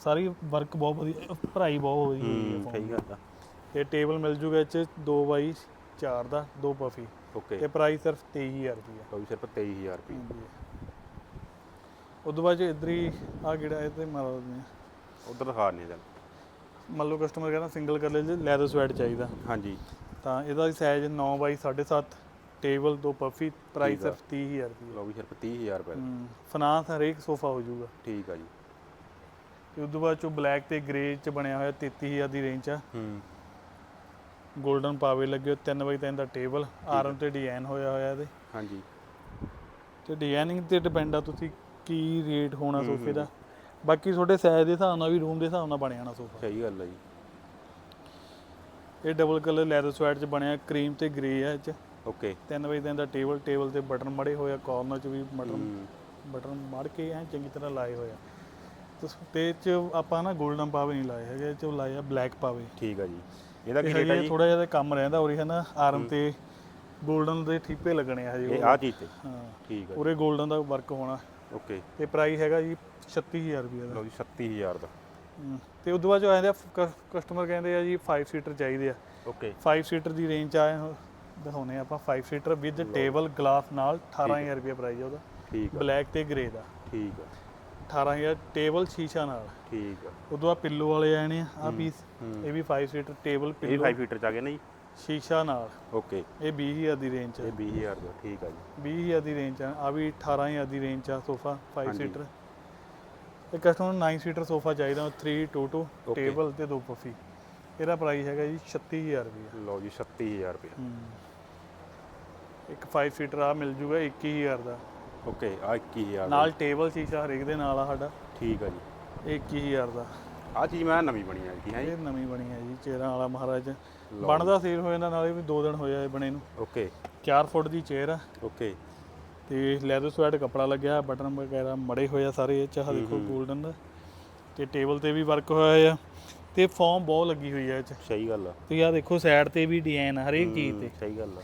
ਸਾਰੀ ਵਰਕ ਬਹੁਤ ਵਧੀਆ ਭਰਾਈ ਬਹੁਤ ਵਧੀਆ ਹੂੰ, ਗੱਲ ਆ। ਤੇ ਟੇਬਲ ਮਿਲ ਜੂਗਾ ਇਹ 'ਚ 2 ਬਾਈ 4 ਦਾ ਦੋ ਪਫੀ ਓਕੇ ਤੇ ਪ੍ਰਾਈਸ ਸਿਰਫ 23000 ਰੁਪਏ ਵੀ ਸਿਰਫ 23000 ਰੁਪਏ ਉਦੋਂ ਬਾਅਦ ਇੱਧਰ ਹੀ ਆ ਕਿਹੜਾ ਇਹ ਤੇ ਮਾਰ ਦਿੰਦੇ ਆ ਉਧਰ ਦਿਖਾ ਨਹੀਂ ਚੱਲ। ਮੰਨ ਲਓ ਕਸਟਮਰ ਕਹਿੰਦਾ ਸਿੰਗਲ ਕਰ ਲੈ ਲੈਦਰ ਸਵੈਟ ਚਾਹੀਦਾ। ਹਾਂਜੀ। ਤਾਂ ਇਹਦਾ ਸਾਈਜ਼ 9 ਬਾਈ 7.5 ਟੇਬਲ ਦੋ ਪਫੀ ਪ੍ਰਾਈਸ ਠੀਕ ਆ। ਸਿਰਫ 30000 ਰੁਪਏ ਲਓ ਵੀ ਸਿਰਫ 30000 ਰੁਪਏ ਦਾ। ਫਨਾਂਸ ਹਰੇਕ ਸੋਫਾ ਹੋ ਜਾਊਗਾ। ਠੀਕ ਆ ਜੀ। ਤੇ ਉਦੋਂ ਬਾਅਦ ਚੋਂ ਬਲੈਕ ਤੇ ਗ੍ਰੇ ਚ ਬਣਿਆ ਹੋਇਆ 33000 ਦੀ ਰੇਂਜ ਆ। ਹੂੰ। 골ਡਨ ਪਾਵੇ ਲੱਗੇ ਹੋਏ 3 ਬਾਈ 3 ਦਾ ਟੇਬਲ ਆਰਮ ਤੇ ਡਿਜ਼ਾਈਨ ਹੋਇਆ ਹੋਇਆ ਇਹਦੇ। ਹਾਂਜੀ। ਤੇ ਡਿਜ਼ਾਈਨਿੰਗ ਤੇ ਡਿਪੈਂਡ ਆ ਤੁਸੀਂ ਕੀ ਰੇਟ ਹੋਣਾ ਹੂੰ, ਸੋਫੇ ਹੂੰ। ਦਾ। ਬਾਕੀ ਤੁਹਾਡੇ ਸਾਈਜ਼ ਦੇ ਹਿਸਾਬ ਨਾਲ ਵੀ ਰੂਮ ਦੇ ਹਿਸਾਬ ਨਾਲ ਬਣ ਜਾਣਾ ਸੋਫਾ। ਸਹੀ ਗੱਲ ਆ ਜੀ। ਇਹ ਡਬਲ ਕਲਰ ਲੈਦਰ ਸਵੈਟ ਚ ਬਣਿਆ ਕਰੀਮ ਤੇ ਗ੍ਰੇ ਆ ਇਹ ਚ। ਓਕੇ 3 ਬਾਈ 3 ਦਾ ਟੇਬਲ ਟੇਬਲ ਤੇ ਬਟਨ ਮੜੇ ਹੋਏ ਆ ਕਾਰਨਰ ਚ ਵੀ ਬਟਨ ਹੂੰ। ਬਟਨ ਮਾਰ ਕੇ ਐ ਚੰਗੀ ਤਰ੍ਹਾਂ ਲਾਏ ਹੋਏ ਆ। ਤੇ ਇਹ ਚ ਆਪਾਂ ਨਾ 골ਡਨ ਪਾਵੇ ਨਹੀਂ ਲਾਏ ਹੈਗੇ ਇਹ ਚ ਲਾਏ ਆ ਬਲੈਕ ਪਾਵੇ। ਠੀਕ ਆ ਜੀ। ਇਹਦਾ ਕੀ ਰੇਟ ਆ ਜੀ? ਥੋੜਾ ਜਿਹਾ ਕੰਮ ਰਹਿੰਦਾ ਉਰੇ ਹੈ ਨਾ ਆਰਮ ਤੇ 골ਡਨ ਦੇ ਠੀਪੇ ਲੱਗਣੇ ਆ ਹਜੇ ਇਹ ਆ ਚੀਜ਼ ਤੇ? ਹਾਂ। ਠੀਕ ਆ ਉਰੇ 골ਡਨ ਦਾ ਵਰਕ ਹੋਣਾ। ਓਕੇ। ਤੇ ਪ੍ਰਾਈਸ ਹੈਗਾ ਜੀ 36000 ਰੁਪਏ ਦਾ। ਲਓ ਜੀ 37000 ਦਾ। ਤੇ ਉਦੋਂ ਬਾਅਦ ਜੋ ਆਉਂਦੇ ਆ ਕਸਟਮਰ ਕਹਿੰਦੇ ਆ ਜੀ 5 ਸੀਟਰ ਚਾਹੀਦੇ ਆ। ਓਕੇ। 5 ਸੀਟਰ ਦੀ ਰੇਂਜ ਚ ਆਏ ਹੋ- ਦਿਖਾਉਂਦੇ ਆ ਆਪਾਂ 5 ਸੀਟਰ ਵਿਦ ਟੇਬਲ ਗਲਾਸ ਨਾਲ 18000 ਰੁਪਏ ਪ੍ਰਾਈਸ ਆ ਉਹਦਾ। ਠੀਕ ਆ। ਬਲੈਕ ਤੇ ਗ੍ਰੇ ਦਾ। ਠੀਕ ਆ। 18000 ਟੇਬਲ ਸ਼ੀਸ਼ਾ ਨਾਲ। ਠੀਕ ਆ। ਉਦੋਂ ਆ ਪਿੱਲੋ ਵਾਲੇ ਆਏ ਨੇ ਆ ਪੀਸ ਇਹ ਵੀ 5 ਸੀਟਰ ਟੇਬਲ ਇਹ ਪਿੱਲੋ। 5 ਫੀਟਰ ਚ ਆ ਗਿਆ ਨਾ ਜੀ? ਸ਼ੀਸ਼ਾ ਨਾਲ। ਓਕੇ ਇਹ 20000 ਦੀ ਰੇਂਜ ਚ ਇਹ 20000 ਦਾ ਠੀਕ ਆ ਜੀ। 20000 ਦੀ ਰੇਂਜ ਆ। ਆ ਵੀ 18000 ਦੀ ਰੇਂਜ ਆ ਸੋਫਾ 5 ਹਾਂਜੀ। ਸੀਟਰ ਇਹ ਕਸਟਮਰ ਨੂੰ 9 ਸੀਟਰ ਸੋਫਾ ਚਾਹੀਦਾ 322 Okay. ਟੇਬਲ ਤੇ ਦੋ ਪਫੀ ਇਹਦਾ ਪ੍ਰਾਈਸ ਹੈਗਾ ਜੀ 36000 ਰੁਪਏ ਲਓ ਜੀ 37000 ਰੁਪਏ ਇੱਕ 5 ਸੀਟਰ ਆ ਮਿਲ ਜੂਗਾ 21000 ਦਾ। ਓਕੇ ਆ 21000 ਦਾ। ਨਾਲ ਟੇਬਲ ਸ਼ੀਸ਼ਾ ਹਰੇਕ ਦੇ ਨਾਲ ਆ ਸਾਡਾ। ਠੀਕ ਆ ਜੀ। ਇਹ 21000 ਦਾ। ਆ ਚੀਜ਼ ਮੈਂ ਨਵੀਂ ਬਣੀ ਆ ਜੀ ਹੈ ਇਹ ਨਵੀਂ ਬਣੀ ਹੈ ਜੀ ਚੇਅਰਾਂ ਵਾਲਾ ਮਹਾਰਾਜ। ਬਣਦਾ ਸੇਲ ਹੋ ਜਾਂਦਾ ਨਾਲੇ ਵੀ 2 ਦਿਨ ਹੋਇਆ ਇਹ ਬਣੇ ਨੂੰ। ਓਕੇ। 4 ਫੁੱਟ ਦੀ ਚੇਅਰ ਆ। ਓਕੇ। ਤੇ ਲੈਦਰ ਸਵੈਟ ਕੱਪੜਾ ਲੱਗਿਆ ਬਟਨ ਵਗੈਰਾ ਮੜੇ ਹੋਏ ਆ ਸਾਰੇ ਇਹ ਦੇਖੋ। 골ਡਨ ਦਾ। ਤੇ ਟੇਬਲ ਤੇ ਵੀ ਵਰਕ ਹੋਇਆ ਆ ਤੇ ਫਾਰਮ ਬਹੁਤ ਲੱਗੀ ਹੋਈ ਆ ਇਹ ਚ। ਸਹੀ ਗੱਲ ਆ। ਤੇ ਆ ਦੇਖੋ ਸਾਈਡ ਤੇ ਵੀ ਡਿਜ਼ਾਈਨ ਹਰੇਕ ਚੀਜ਼ ਤੇ। ਸਹੀ ਗੱਲ ਆ।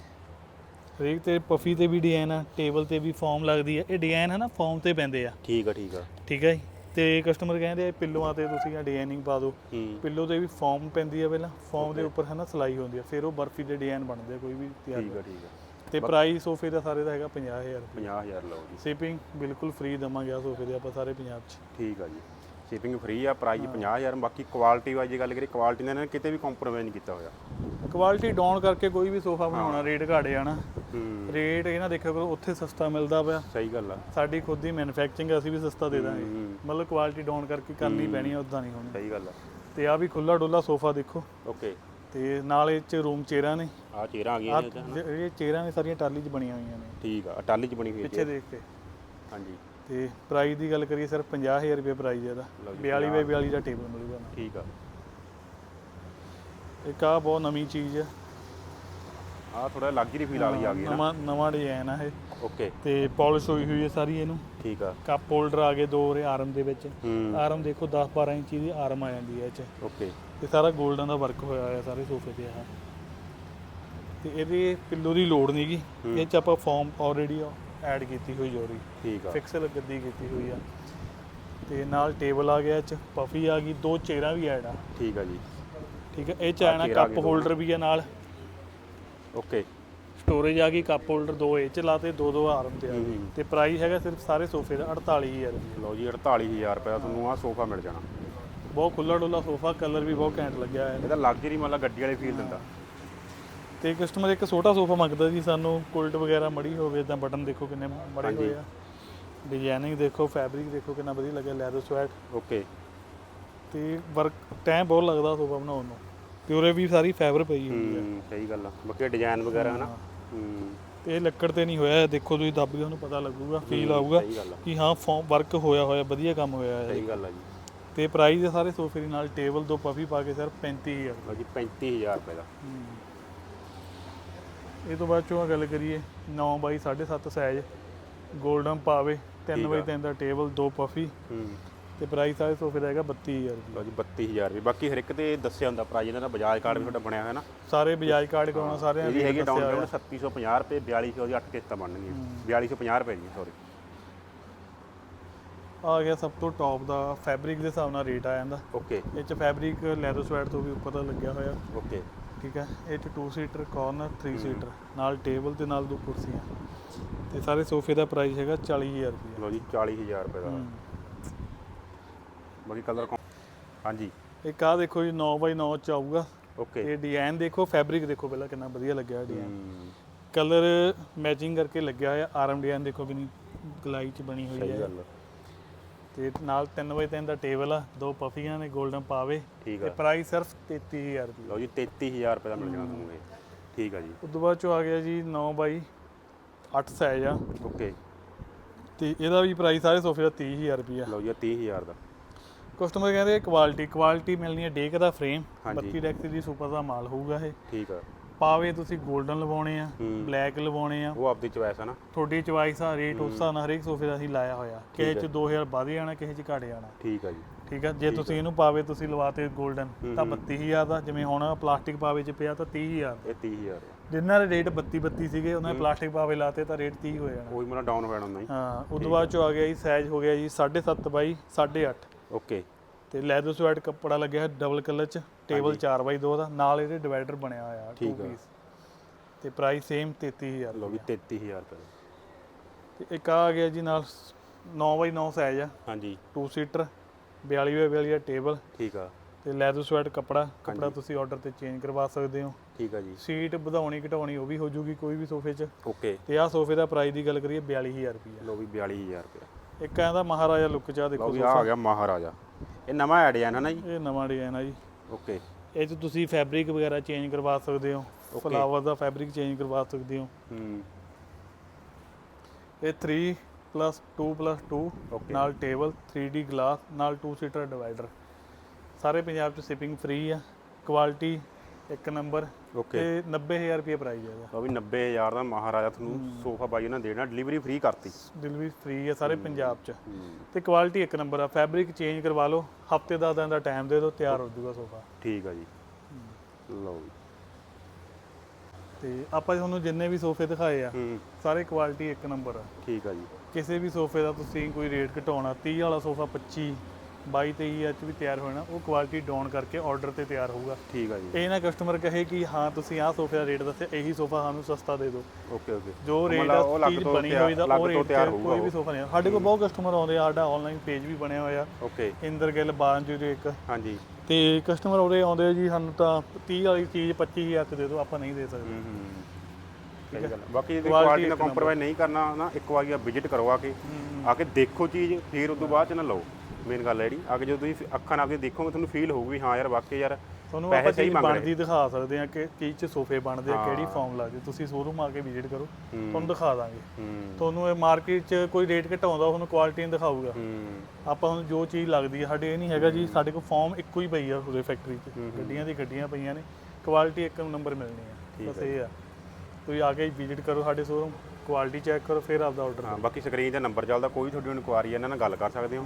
ਹਰੇਕ ਤੇ ਪਫੀ ਤੇ ਵੀ ਡਿਜ਼ਾਈਨ ਆ ਟੇਬਲ ਤੇ ਵੀ ਫਾਰਮ ਲੱਗਦੀ ਆ। ਇਹ ਡਿਜ਼ਾਈਨ ਹੈ ਨਾ ਫਾਰਮ ਤੇ ਪੈਂਦੇ ਆ। ਠੀਕ ਆ ਠੀਕ ਆ। ਠੀਕ ਹੈ ਜੀ? ਤੇ ਕਸਟਮਰ ਕਹਿੰਦੇ ਆ ਪਿੱਲੋਆਂ ਤੇ ਤੁਸੀਂ ਆ ਡਿਜ਼ਾਈਨਿੰਗ ਪਾ ਦਿਓ। ਹੂੰ। ਪਿੱਲੋ ਤੇ ਵੀ ਫਾਰਮ ਪੈਂਦੀ ਆ ਪਹਿਲਾਂ। ਫਾਰਮ ਦੇ. ਉੱਪਰ ਹੈ ਨਾ ਸਲਾਈ ਹੁੰਦੀ ਆ। ਫਿਰ ਉਹ ਬਰਫੀ ਦੇ ਡਿਜ਼ਾਈਨ ਬਣਦੇ ਆ ਕੋਈ ਵੀ ਤਿਆਰ ਠੀਕ ਆ ਠੀਕ ਆ। ਤੇ ਪ੍ਰਾਈਸ ਸੋਫੇ ਦਾ ਸਾਰੇ ਦਾ ਹੈਗਾ 50000 50000 ਲਓ ਜੀ। ਸ਼ਿਪਿੰਗ ਬਿਲਕੁਲ ਫ੍ਰੀ ਦਵਾਂਗੇ ਆ ਸੋਫੇ ਦੇ ਆਪਾਂ ਸਾਰੇ ਪੰਜਾਬ 'ਚ। ਠੀਕ ਆ ਜੀ। ਸ਼ਿਪਿੰਗ ਫ੍ਰੀ ਆ ਪ੍ਰਾਈਸ 50000 ਬਾਕੀ ਕੁਆਲਿਟੀ ਵਾਈਜ਼ ਗੱਲ ਕਰੀਏ ਕੁਆਲਿਟੀ ਇਹਨਾਂ ਨੇ ਕਿਤੇ ਵੀ ਕੰਪਰੋਮਾਈਜ਼ ਨਹੀਂ ਕੀਤਾ ਹੋਇਆ। ਕੁਆਲਿਟੀ ਡਾਊਨ ਕਰਕੇ ਕੋਈ ਵੀ ਸੋਫਾ ਬਣਾਉਣਾ ਰੇਟ ਜਾਣਾ ਹੂੰ ਰੇਟ ਇਹ ਨਾ ਦੇਖਿਆ ਕਰੋ ਉੱਥੇ ਸਸਤਾ ਮਿਲਦਾ ਪਿਆ। ਸਹੀ ਗੱਲ ਆ। ਸਾਡੀ ਖੁਦ ਦੀ ਮੈਨੂਫੈਕਚਰਿੰਗ ਅਸੀਂ ਵੀ ਸਸਤਾ ਦੇ ਦਾਂਗੇ। ਮਤਲਬ ਕੁਆਲਿਟੀ ਡਾਊਨ ਕਰਕੇ ਕਰਨੀ ਪੈਣੀ ਆ ਉਦਾਂ ਨਹੀਂ ਹੋਣੀ। ਸਹੀ ਗੱਲ ਆ। ਤੇ ਆ ਵੀ ਖੁੱਲਾ ਡੁੱਲਾ ਸੋਫਾ ਦੇਖੋ। ਓਕੇ। ਤੇ ਨਾਲ ਇਹ ਚ ਰੂਮ ਚੇਅਰਾਂ ਨੇ। ਆ ਚੇਅਰਾਂ ਆ ਗਈਆਂ ਨੇ ਇਹ ਚੇਅਰਾਂ ਨੇ ਸਾਰੀਆਂ ਟਾਲੀ 'ਚ ਬਣੀਆਂ ਹੋਈਆਂ ਨੇ। ਠੀਕ ਆ ਟਾਲੀ ਚ ਬਣੀ ਹੋਈ ਹੈ ਪਿੱਛੇ ਦੇਖ ਕੇ। ਹਾਂਜੀ। ਤੇ ਪ੍ਰਾਈਸ ਦੀ ਗੱਲ ਕਰੀਏ ਸਿਰਫ 50000 ਰੁਪਏ ਪ੍ਰਾਈਸ ਇਹਦਾ। ਲਓ ਜੀ, 42 ਬਾਈ 42 ਦਾ ਟੇਬਲ ਮਿਲੂਗਾ। ਠੀਕ ਆ। ਇੱਕ ਆ ਬਹੁਤ ਨਵੀਂ ਚੀਜ਼ ਹੈ ਆ ਥੋੜਾ ਲਗਜ਼ਰੀ ਫੀਲ ਵਾਲੀ ਆ ਗਈ ਨਾ। ਨਵਾਂ ਨਵਾਂ ਡਿਜ਼ਾਈਨ ਆ ਇਹ। ਓਕੇ ਤੇ ਪਾਲਿਸ਼ ਹੋਈ ਹੋਈ ਹੈ ਸਾਰੀ ਇਹਨੂੰ। ਠੀਕ ਆ। ਕੱਪ ਹੋਲਡਰ ਆ ਗਏ ਦੋ ਰੇ ਆਰਮ ਦੇ ਵਿੱਚ। ਹੂੰ। ਆਰਮ ਦੇਖੋ 10 12 ਇੰਚੀ ਦੀ ਆਰਮ ਆ ਜਾਂਦੀ ਹੈ ਇਹ ਚ। ਓਕੇ ਤੇ ਸਾਰਾ 골ਡਨ ਦਾ ਵਰਕ ਹੋਇਆ ਹੋਇਆ ਸਾਰੇ ਸੋਫੇ ਤੇ ਆ ਤੇ ਇਹਦੇ ਪਿੱਲੋ ਦੀ ਲੋੜ ਨਹੀਂਗੀ। ਇਹ ਚ ਆਪਾਂ ਫਾਰਮ ਆਲਰੇਡੀ ਐਡ ਕੀਤੀ ਹੋਈ ਜੋਰੀ ਠੀਕ ਆ। ਫਿਕਸਲ ਗੱਦੀ ਕੀਤੀ ਹੋਈ ਆ। ਤੇ ਨਾਲ ਟੇਬਲ ਆ ਗਿਆ ਇਹ ਚ। ਪਫੀ ਆ ਗਈ। ਦੋ ਚੇਅਰਾਂ ਵੀ ਐਡ ਆ। ਠੀਕ ਆ ਜੀ। ਠੀਕ ਹੈ ਇਹ ਚ ਆ ਕੱਪ ਹੋਲਡਰ ਵੀ ਆ ਨਾਲ। ਓਕੇ। ਸਟੋਰੇਜ ਆ ਗਈ ਕੱਪ ਹੋਲਡਰ ਦੋ ਇਹ ਚ ਲਾਤੇ ਦੋ ਦੋ ਆਰਮ ਤੇ ਆ। ਹੂੰ, ਗਏ ਹੂੰ। ਤੇ ਪ੍ਰਾਈਸ ਹੈਗਾ ਸਿਰਫ ਸਾਰੇ ਸੋਫੇ ਦਾ 48000 ਰੁਪਏ। ਲਓ ਜੀ 48000 ਰੁਪਏ ਦਾ ਤੁਹਾਨੂੰ ਆ ਸੋਫਾ ਮਿਲ ਜਾਣਾ। ਬਹੁਤ ਖੁੱਲਾ ਡੁੱਲਾ ਸੋਫਾ ਕਲਰ ਵੀ ਬਹੁਤ ਘੈਂਟ ਲੱਗਿਆ ਹੋਇਆ। ਇਹਦਾ ਲਗਜ਼ਰੀ ਮਤਲਬ ਗੱਡੀ ਵਾਲੀ ਫੀਲ ਦਿੰਦਾ। ਤੇ ਕਸਟਮਰ ਇੱਕ ਛੋਟਾ ਸੋਫਾ ਮੰਗਦਾ ਸੀ ਸਾਨੂੰ ਕੁਲਟ ਵਗੈਰਾ ਮੜੀ ਹੋਵੇ ਤਾਂ ਬਟਨ ਦੇਖੋ ਕਿੰਨੇ ਮੜੇ। ਹੋਏ ਆ। ਡਿਜ਼ਾਈਨਿੰਗ ਦੇਖੋ ਫੈਬਰਿਕ ਦੇਖੋ ਕਿੰਨਾ ਵਧੀਆ ਲੱਗਿਆ ਲੈਦਰ ਸਵੈਟ ਓਕੇ। ਤੇ ਵਰਕ ਟਾਈਮ ਬਹੁਤ ਲੱਗਦਾ ਸੋਫਾ ਬਣਾਉਣ ਨੂੰ। ਤੇ ਉਰੇ ਵੀ ਸਾਰੀ ਫੈਬਰ ਪਈ ਹੋਈ ਹੈ। ਹੂੰ ਸਹੀ ਗੱਲ ਆ। ਬਾਕੀ ਡਿਜ਼ਾਈਨ ਵਗੈਰਾ ਹਨਾ। ਹਾਂ। ਹੂੰ। ਤੇ ਇਹ ਲੱਕੜ ਤੇ ਨਹੀਂ ਹੋਇਆ ਦੇਖੋ ਤੁਸੀਂ ਦੱਬ ਕੇ ਉਹਨੂੰ ਪਤਾ ਲੱਗੂਗਾ ਫੀਲ ਆਊਗਾ ਸਹੀ ਗੱਲ ਆ। ਕਿ ਹਾਂ ਫਾਰਮ ਵਰਕ ਹੋਇਆ ਹੋਇਆ ਵਧੀਆ ਕੰਮ ਹੋਇਆ ਹੈ ਸਹੀ ਗੱਲ ਆ ਜੀ। ਤੇ ਪ੍ਰਾਈਸ ਦੇ ਸਾਰੇ ਸੋਫੇ ਦੇ ਨਾਲ ਟੇਬਲ ਦੋ ਪਫੀ ਪਾ ਕੇ ਸਰ 35000 ਲਓ ਜੀ 35000 ਰੁਪਏ ਦਾ। ਇਹ ਤੋਂ ਬਾਅਦ ਚੋਂ ਗੱਲ ਕਰੀਏ 9 ਬਾਈ 7.5 ਸਾਈਜ਼ 골ਡਨ ਪਾਵੇ 3 ਠੀਕ ਬਾਈ ਆ। 3 ਦਾ ਟੇਬਲ ਦੋ ਪਫੀ ਹੂੰ। ਤੇ ਪ੍ਰਾਈਸ ਸਾਰੇ ਸੋਫੇ ਦਾ ਹੈਗਾ 32000 ਰੁਪਏ। ਲਓ ਜੀ 32000 ਰੁਪਏ। ਬਾਕੀ ਹਰ ਇੱਕ ਤੇ ਦੱਸਿਆ ਹੁੰਦਾ ਪ੍ਰਾਈਸ ਇਹਨਾਂ ਦਾ ਬਜਾਜ ਕਾਰਡ ਵੀ ਤੁਹਾਡਾ ਬਣਿਆ ਹੋਇਆ ਨਾ। ਸਾਰੇ ਬਜਾਜ ਕਾਰਡ ਕਰਾਉਣਾ ਸਾਰਿਆਂ ਇਹਦੀ ਹੈਗੀ ਡਾਊਨ। ਪੇਮੈਂਟ 3750 ਰੁਪਏ 4200 ਦੀ 8 ਕਿਸ਼ਤਾਂ ਬਣਨਗੀਆਂ। 4250 ਰੁਪਏ ਦੀ ਸੌਰੀ ਆ ਗਿਆ ਸਭ ਤੋਂ ਟੌਪ ਦਾ ਫੈਬਰਿਕ ਦੇ ਹਿਸਾਬ ਨਾਲ ਰੇਟ ਆ ਜਾਂਦਾ। ਓਕੇ ਇਹ ਚ ਫੈਬਰਿਕ ਲੈਦਰ ਸਵੈਟ ਤੋਂ ਵੀ ਉੱਪਰ ਦਾ ਲੱਗਿਆ ਹੋਇਆ। ਓਕੇ ਠੀਕ ਹੈ ਇਹ ਚ 2 ਸੀਟਰ ਕਾਰਨਰ 3 ਸੀਟਰ ਨਾਲ ਟੇਬਲ ਤੇ ਨਾਲ ਦੋ ਕੁਰਸੀਆਂ। ਤੇ ਸਾਰੇ ਸੋਫੇ ਦਾ ਪ੍ਰਾਈਸ ਹੈਗਾ 40000 ਰੁਪਏ। ਲਓ ਜੀ 40000 ਰੁਪਏ ਦਾ। ਬਾਕੀ ਕਲਰ ਹਾਂਜੀ। ਇੱਕ ਆ ਦੇਖੋ ਜੀ 9x9 ਚ ਆਊਗਾ ਓਕੇ ਇਹ ਡਿਜ਼ਾਈਨ ਦੇਖੋ ਫੈਬਰਿਕ ਦੇਖੋ ਪਹਿਲਾਂ ਕਿੰਨਾ ਵਧੀਆ ਲੱਗਿਆ ਡਿਜ਼ਾਈਨ ਕਲਰ ਮੈਚਿੰਗ ਕਰਕੇ ਲੱਗਿਆ ਹੋਇਆ ਆਰਮ ਡਿਜ਼ਾਈਨ ਦੇਖੋ ਕਿੰਨੀ ਗਲਾਈ ਚ ਬਣੀ ਹੋਈ ਸਹੀ ਹੈ। ਗੱਲ। ਤੇ ਨਾਲ 3x3 ਦਾ ਟੇਬਲ ਆ ਦੋ ਪਫੀਆਂ ਨੇ 골ਡਨ ਪਾਵੇ ਤੇ ਪ੍ਰਾਈਸ ਸਿਰਫ 33000 ਰੁਪਏ। ਲਓ ਜੀ 33000 ਰੁਪਏ ਦਾ ਮਿਲ ਜਾਣਾ ਤੁਹਾਨੂੰ ਇਹ। ਠੀਕ ਆ ਜੀ। ਉਸ ਤੋਂ ਬਾਅਦ ਚੋਂ ਆ ਗਿਆ ਜੀ 9 ਬਾਈ 8 ਸਾਈਜ਼ ਆ। ਓਕੇ ਤੇ ਇਹਦਾ ਵੀ ਪ੍ਰਾਈਸ ਸਾਰੇ ਸੋਫੇ ਦਾ 30000 ਰੁਪਏ ਲਓ ਜੀ 30000 ਦਾ। ਕਸਟਮਰ ਕਹਿੰਦੇ ਕੁਆਲਿਟੀ ਕੁਆਲਿਟੀ ਮਿਲਣੀ ਹੈ ਡੇਕ ਦਾ ਫਰੇਮ ਹਾਂਜੀ। 32 ਡੈਕਸ ਦੀ ਸੁਪਰ ਦਾ ਮਾਲ ਹੋਊਗਾ ਇਹ। ਠੀਕ ਆ। ਪਾਵੇ ਤੁਸੀਂ 골ਡਨ ਲਵਾਉਣੇ ਆ। ਬਲੈਕ ਲਵਾਉਣੇ ਆ। ਉਹ ਆਪਦੀ ਚੁਆਇਸ ਆ ਨਾ। ਤੁਹਾਡੀ ਚੁਆਇਸ ਆ ਰੇਟ ਉਸ ਹਿਸਾਬ ਨਾਲ ਹਰੇਕ ਸੋਫੇ ਦਾ ਅਸੀਂ ਲਾਇਆ ਹੋਇਆ। ਕਿਸੇ ਚ 2000 ਵੱਧ ਜਾਣਾ ਕਿਸੇ ਚ ਘੱਟ ਜਾਣਾ। ਠੀਕ ਆ ਜੀ। ਠੀਕ ਆ? ਜੇ ਤੁਸੀਂ ਇਹਨੂੰ ਪਾਵੇ ਤੁਸੀਂ ਲਵਾਤੇ 골ਡਨ ਤਾਂ 32000 ਦਾ। ਜਿਵੇਂ ਹੁਣ ਪਲਾਸਟਿਕ ਪਾਵੇ ਚ ਪਿਆ ਤਾਂ 30000 ਇਹ 30000 ਜਿਨ੍ਹਾਂ ਦੇ ਰੇਟ 32 32 ਸੀਗੇ ਉਹਨਾਂ ਨੇ ਪਲਾਸਟਿਕ ਪਾਵੇ ਲਾਤੇ ਤਾਂ ਰੇਟ 30 ਹੋ ਜਾਣਾ। ਉਹੀ ਮੇਰਾ ਡਾਊਨ ਹੋ ਜਾਣਾ ਹੁੰਦਾ ਹਾਂ। ਤੋਂ ਬਾਅਦ ਚੋਂ ਆ ਗਿਆ ਜੀ ਸਾਈਜ਼ ਹੋ ਗਿਆ ਜੀ 7.5 ਬਾਈ 8.5 ਓਕੇ। ਤੇ ਲੈਦਰ ਸਵੈਟ ਕੱਪੜਾ ਲੱਗਿਆ ਹੈ ਡਬਲ ਕਲਰ ਚ ਟੇਬਲ 4 ਬਾਈ 2 ਦਾ ਨਾਲ ਇਹਦੇ ਡਿਵਾਈਡਰ ਬਣਿਆ ਹੋਇਆ ਠੀਕ ਆ। piece। ਤੇ ਪ੍ਰਾਈਸ ਸੇਮ 33000 ਲਓ ਵੀ 33000 ਰੁਪਏ। ਦਾ। ਤੇ ਇੱਕ ਆ ਗਿਆ ਜੀ ਨਾਲ 9 ਬਾਈ 9 ਸਾਈਜ਼ ਆ। ਹਾਂਜੀ। 2 ਸੀਟਰ 42 ਬਾਈ 42 ਦਾ ਟੇਬਲ ਠੀਕ ਆ। ਤੇ ਲੈਦਰ ਸਵੈਟ ਕੱਪੜਾ ਕੱਪੜਾ। ਤੁਸੀਂ ਆਰਡਰ ਤੇ ਚੇਂਜ ਕਰਵਾ ਸਕਦੇ ਹੋ। ਠੀਕ ਆ ਜੀ। ਸੀਟ ਵਧਾਉਣੀ ਘਟਾਉਣੀ ਉਹ ਵੀ ਹੋ ਜੂਗੀ ਕੋਈ ਵੀ ਸੋਫੇ 'ਚ। ਓਕੇ। ਤੇ ਆਹ ਸੋਫੇ ਦਾ ਪ੍ਰਾਈਸ ਦੀ ਗੱਲ ਕਰੀਏ 42000 ਰੁਪਏ ਲਓ ਵੀ 42000 ਰੁਪਏ ਇੱਕ ਆਂਦਾ ਮਹਾਰਾਜਾ ਲੁੱਕ ਚ ਆ ਲਓ ਦੇਖੋ ਵੀ ਆ ਗਿਆ ਮਹਾਰਾਜਾ। ਇਹ ਨਵਾਂ ਐਡ ਆ ਨਾ ਜੀ? ਇਹ ਨਵਾਂ ਡਿਜ਼ਾਈਨ ਆ ਜੀ। ਓਕੇ ਇਹ 'ਚ ਤੁਸੀਂ ਫੈਬਰਿਕ ਵਗੈਰਾ ਚੇਂਜ ਕਰਵਾ ਸਕਦੇ ਹੋ। Okay. ਫਲਾਵਰ ਦਾ ਫੈਬਰਿਕ ਚੇਂਜ ਕਰਵਾ ਸਕਦੇ ਹੋ। ਹੂੰ। ਇਹ 3 ਪਲੱਸ 2 ਪਲੱਸ 2 Okay. ਨਾਲ ਟੇਬਲ 3D ਗਲਾਸ ਨਾਲ 2 ਸੀਟਰ ਡਿਵਾਈਡਰ ਸਾਰੇ ਪੰਜਾਬ 'ਚ ਸ਼ਿਪਿੰਗ ਫ੍ਰੀ ਆ। ਕੁਆਲਿਟੀ ਇੱਕ ਨੰਬਰ ਓਕੇ ਤੇ 90000 ਰੁਪਏ ਪ੍ਰਾਈਸ ਹੈ ਇਹਦਾ। ਲਓ ਵੀ 90000 ਦਾ ਮਹਾਰਾਜਾ ਤੁਹਾਨੂੰ ਸੋਫਾ ਬਾਈ ਇਹਨਾਂ ਦੇਣਾ ਡਿਲੀਵਰੀ ਫ੍ਰੀ ਕਰਤੀ। ਡਿਲੀਵਰੀ ਫ੍ਰੀ ਹੈ ਸਾਰੇ ਪੰਜਾਬ 'ਚ। ਤੇ ਕੁਆਲਿਟੀ ਇੱਕ ਨੰਬਰ ਆ ਫੈਬਰਿਕ ਚੇਂਜ ਕਰਵਾ ਲਓ ਹਫ਼ਤੇ 10 ਦਿਨ ਦਾ ਟਾਈਮ ਦੇ ਦਿਓ ਤਿਆਰ ਹੋ ਜਾਊਗਾ ਸੋਫਾ। ਠੀਕ ਆ ਜੀ। ਲਓ ਜੀ। ਤੇ ਆਪਾਂ ਤੁਹਾਨੂੰ ਜਿੰਨੇ ਵੀ ਸੋਫੇ ਦਿਖਾਏ ਆ ਹੂੰ। ਸਾਰੇ ਕੁਆਲਿਟੀ ਇੱਕ ਨੰਬਰ ਆ। ਠੀਕ ਆ ਜੀ। ਕਿਸੇ ਵੀ ਸੋਫੇ ਦਾ ਤੁਸੀਂ ਕੋਈ ਰੇਟ ਘਟਾਉਣਾ 30 ਵਾਲਾ ਸੋਫਾ 25 22 23 ਚ ਵੀ ਤਿਆਰ ਹੋਣਾ। ਉਹ ਕੁਆਲਿਟੀ ਡਾਊਨ ਕਰਕੇ ਆਰਡਰ ਤੇ ਤਿਆਰ ਹੋਊਗਾ। ਠੀਕ ਆ ਜੀ। ਇਹ ਨਾ ਕਸਟਮਰ ਕਹੇ ਕਿ ਹਾਂ ਤੁਸੀਂ ਆਹ ਸੋਫੇ ਦਾ ਰੇਟ ਦੱਸਿਆ ਇਹੀ ਸੋਫਾ ਸਾਨੂੰ ਸਸਤਾ ਦੇ ਦਿਓ। Okay okay. ਜੋ ਰੇਟ ਆ ਚੀਜ਼ ਤੋਂ ਬਣੀ ਤਿਆਰ- ਹੋਈ ਦਾ ਉਹ ਰੇਟ ਤਿਆਰ ਤੇ ਹੋਊਗਾ ਕੋਈ ਵੀ। ਸੋਫਾ ਨਹੀਂ ਸਾਡੇ ਕੋਲ ਬਹੁਤ ਕਸਟਮਰ ਆਉਂਦੇ ਆ ਸਾਡਾ ਆਨਲਾਈਨ ਪੇਜ ਵੀ ਬਣਿਆ ਹੋਇਆ। ਓਕੇ। ਇੰਦਰ ਗਿੱਲ 1201 ਹਾਂਜੀ। ਤੇ ਕਸਟਮਰ ਉਰੇ ਆਉਂਦੇ ਜੀ ਸਾਨੂੰ ਤਾਂ 30 ਵਾਲੀ ਚੀਜ਼ 25000 ਚ ਦੇ ਦਿਓ ਆਪਾਂ ਨਹੀਂ ਦੇ ਸਕਦੇ। ਹੂੰ ਹੂੰ। ਬਾਕੀ Quality ਕੁਆਲਿਟੀ ਨਾਲ। ਕੰਪਰੋਮਾਈਜ਼ ਨਹੀਂ ਕਰਨਾ ਨਾ ਇੱਕ ਵਾਰੀ ਆ ਵਿਜ਼ਿਟ ਕਰੋ ਆ ਕੇ ਆ ਕੇ ਦੇਖੋ ਚੀਜ਼ ਫਿਰ ਉਸ ਤੋਂ ਬਾਅਦ ਚ ਨਾ ਲਓ। ਮੇਨ ਗੱਲ ਹੈ ਜਿਹੜੀ। ਕੇ ਜਦੋਂ ਤੁਸੀਂ ਅੱਖਾਂ ਨਾਲ ਆਪਣੀ ਦੇਖੋਗੇ ਤੁਹਾਨੂੰ ਫੀਲ ਹੋਊਗੀ ਹਾਂ ਯਾਰ ਵਾਕਈ ਯਾਰ ਤੁਹਾਨੂੰ ਆਪਾਂ ਸਹੀ ਚੀਜ਼। ਬਣਦੀ ਦਿਖਾ ਸਕਦੇ ਆ ਕਿ ਕੀ ਚ ਸੋਫੇ ਬਣਦੇ ਆ। ਕਿਹੜੀ ਫਾਰਮ ਲੱਗਦੀ ਤੁਸੀਂ ਸ਼ੋਰੂਮ ਆ ਕੇ ਵਿਜ਼ਿਟ ਕਰੋ ਤੁਹਾਨੂੰ ਦਿਖਾ ਦਾਂਗੇ। ਤੁਹਾਨੂੰ ਇਹ ਮਾਰਕੀਟ 'ਚ ਕੋਈ ਰੇਟ ਘਟਾਉਂਦਾ ਤੁਹਾਨੂੰ ਕੁਆਲਿਟੀ ਨਹੀਂ ਦਿਖਾਊਗਾ। ਆਪਾਂ ਨੂੰ ਜੋ ਚੀਜ਼ ਲੱਗਦੀ ਹੈ ਸਾਡੇ ਇਹ ਨਹੀਂ ਹੈਗਾ ਜੀ ਸਾਡੇ ਕੋਲ ਫਾਰਮ ਇੱਕੋ ਹੀ ਪਈ ਆ ਪੂਰੇ ਫੈਕਟਰੀ ਹੂੰ। ਗੱਡੀਆਂ ਦੀ ਗੱਡੀਆਂ ਪਈਆਂ ਨੇ ਕੁਆਲਿਟੀ ਇੱਕ ਨੰਬਰ ਮਿਲਣੀ ਆ। ਬਸ ਇਹ ਆ। ਤੁਸੀਂ ਆ ਕੇ ਵਿਜ਼ਿਟ ਕਰੋ ਸਾਡੇ ਸ਼ੋਰੂਮ ਕੁਆਲਿਟੀ ਚੈੱਕ ਕਰੋ ਫਿਰ ਆਪਦਾ ਆਰਡਰ ਹਾਂ ਬਾਕੀ ਸਕਰੀਨ ਤੇ ਨੰਬਰ ਚੱਲਦਾ ਕੋਈ ਤੁਹਾਡੀ ਇਨਕੁਆਰੀ ਇਹਨਾਂ ਨਾਲ ਗੱਲ ਕਰ ਸਕਦੇ ਹੋ।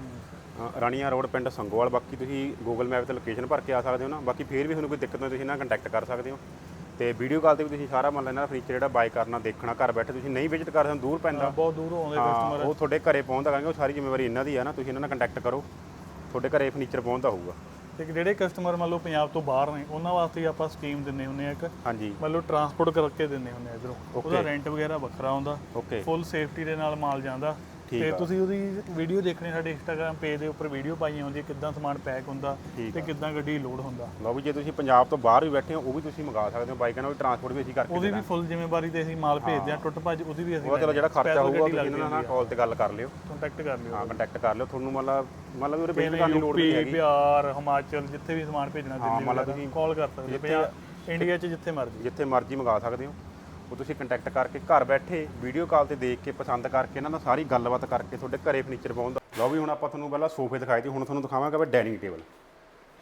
ਰਾਣੀਆਂ ਰੋਡ ਪਿੰਡ ਸੰਗੋਵਾਲ ਬਾਕੀ ਤੁਸੀਂ ਗੂਗਲ ਮੈਪ ਤੇ ਲੋਕੇਸ਼ਨ ਭਰ ਕੇ ਆ ਸਕਦੇ ਹੋ ਨਾ। ਬਾਕੀ ਫੇਰ ਵੀ ਤੁਹਾਨੂੰ ਕੋਈ ਦਿੱਕਤ ਹੋਵੇ ਤੁਸੀਂ ਨਾਲ ਕੰਟੈਕਟ ਕਰ ਸਕਦੇ ਹੋ। ਤੇ ਵੀਡੀਓ ਕਾਲ ਤੇ ਵੀ ਤੁਸੀਂ ਸਾਰਾ ਮਤਲਬ ਇਹਨਾਂ ਦਾ ਫਰਨੀਚਰ ਜਿਹੜਾ ਬਾਈ ਕਰਨਾ ਦੇਖਣਾ ਘਰ ਬੈਠੇ ਤੁਸੀਂ ਨਹੀਂ ਵਿਜ਼ਿਟ ਕਰ ਸਕਦੇ ਦੂਰ ਪੈਂਦਾ। ਬਹੁਤ ਦੂਰੋਂ ਆਉਂਦੇ ਕਸਟਮਰ ਉਹ ਤੁਹਾਡੇ ਘਰੇ ਪਹੁੰਚਦਾ ਕਰਾਂਗੇ ਉਹ ਸਾਰੀ ਜ਼ਿੰਮੇਵਾਰੀ ਇਹਨਾਂ ਦੀ ਆ ਨਾ ਤੁਸੀਂ ਇਹਨਾਂ ਨਾਲ ਕੰਟੈਕਟ ਕਰੋ। ਤੁਹਾਡੇ ਘਰੇ ਫਰਨੀਚਰ ਪਹੁੰਚਦਾ ਹੋਊਗਾ। ਤੇ ਜਿਹੜੇ ਕਸਟਮਰ ਮੰਨ ਲਓ ਪੰਜਾਬ ਤੋਂ ਬਾਹਰ ਨੇ ਉਹਨਾਂ ਵਾਸਤੇ ਆਪਾਂ ਸਕੀਮ ਦਿੰਨੇ ਹੁੰਨੇ ਆ ਇੱਕ। ਹਾਂਜੀ। ਮੰਨ ਲਓ ਟਰਾਂਸਪੋਰਟ ਕਰਕੇ ਦਿੰਨੇ ਹੁੰਨੇ ਆ ਇਧਰੋਂ. ਉਹਦਾ ਰੈਂਟ ਵਗੈਰਾ ਵੱਖਰਾ ਓਕੇ ਫੁੱਲ ਸੇਫਟੀ ਦੇ ਨਾਲ ਮਾਲ ਜਾਂਦਾ। ਤੇ ਆ। ਤੁਸੀਂ ਉਹਦੀ ਵੀਡੀਓ ਦੇਖਣੀ ਸਾਡੇ ਇੰਸਟਾਗ੍ਰam ਪੇਜ ਦੇ ਉੱਪਰ ਵੀਡੀਓ ਪਾਈਆਂ ਹੁੰਦੀਆਂ ਕਿੱਦਾਂ ਸਮਾਨ ਪੈਕ ਹੁੰਦਾ ਠੀਕ ਤੇ ਕਿੱਦਾਂ ਗੱਡੀ ਲੋਡ ਹੁੰਦਾ। ਲਓ ਵੀ ਜੇ ਤੁਸੀਂ ਪੰਜਾਬ ਤੋਂ ਬਾਹਰ ਵੀ ਬੈਠੇ ਹੋ ਉਹ ਵੀ ਤੁਸੀਂ ਮੰਗਾ ਸਕਦੇ ਹੋ। ਬਾਈਕਾਂ ਨਾਲ ਟਰਾਂਸਪੋਰਟ ਵੀ ਅਸੀਂ ਕਰਕੇ ਉਹਦੀ ਦੇਣਾ। ਵੀ ਫੁੱਲ ਜ਼ਿੰਮੇਵਾਰੀ ਤੇ ਅਸੀਂ ਮਾਲ ਭੇਜਦੇ ਆ ਟੁੱਟ ਭੱਜ ਉਹਦੀ ਵੀ ਅਸੀਂ ਉਹਦਾ ਚਲੋ ਜਿਹੜਾ ਖਰਚਾ ਹੋਊਗਾ ਤੁਸੀਂ ਇਹਨਾਂ ਨਾਲ ਕਾਲ ਤੇ ਗੱਲ ਕਰ ਲਿਓ। ਕੰਟੈਕਟ ਕਰ ਲਿਓ। ਹਾਂ ਕੰਟੈਕਟ ਕਰ ਲਿਓ। ਤੁਹਾਨੂੰ ਮਤਲਬ ਮਤਲਬ ਉਹਦੇ ਕਿਵੇਂ ਕਰਨ ਦੀ ਲੋੜ ਨਹੀਂ ਯੂਪੀ ਹੈਗੀ। ਬਿਹਾਰ ਹਿਮਾਚਲ ਜਿੱਥੇ ਵੀ ਸਮਾਨ ਭੇਜਣਾ ਹਾਂ, ਦਿੱਲੀ ਮੰਨ ਲਓ ਵਗੈਰਾ, ਤੁਸੀਂ ਕਾਲ ਕਰ ਸਕਦੇ ਪੰਜਾਬ ਇੰਡੀਆ 'ਚ ਜਿੱਥੇ ਮਰਜ਼ੀ। ਜਿੱਥੇ ਮਰਜ਼ੀ ਮੰਗਾ ਸਕਦੇ ਹੋ। ਉਹ ਤੁਸੀਂ ਕੰਟੈਕਟ ਕਰਕੇ ਘਰ ਬੈਠੇ ਵੀਡੀਓ ਕਾਲ ਤੇ ਦੇਖ ਕੇ ਪਸੰਦ ਕਰਕੇ ਇਹਨਾਂ ਨਾਲ ਸਾਰੀ ਗੱਲਬਾਤ ਕਰਕੇ ਤੁਹਾਡੇ ਘਰੇ ਫਰਨੀਚਰ ਪਾਉਂਦਾ ਲਓ ਵੀ ਹੁਣ ਆਪਾਂ ਤੁਹਾਨੂੰ ਪਹਿਲਾਂ ਸੋਫੇ ਦਿਖਾਏ ਤੇ ਹੁਣ ਤੁਹਾਨੂੰ ਦਿਖਾਵਾਂਗੇ ਵੀ ਡਾਈਨਿੰਗ ਟੇਬਲ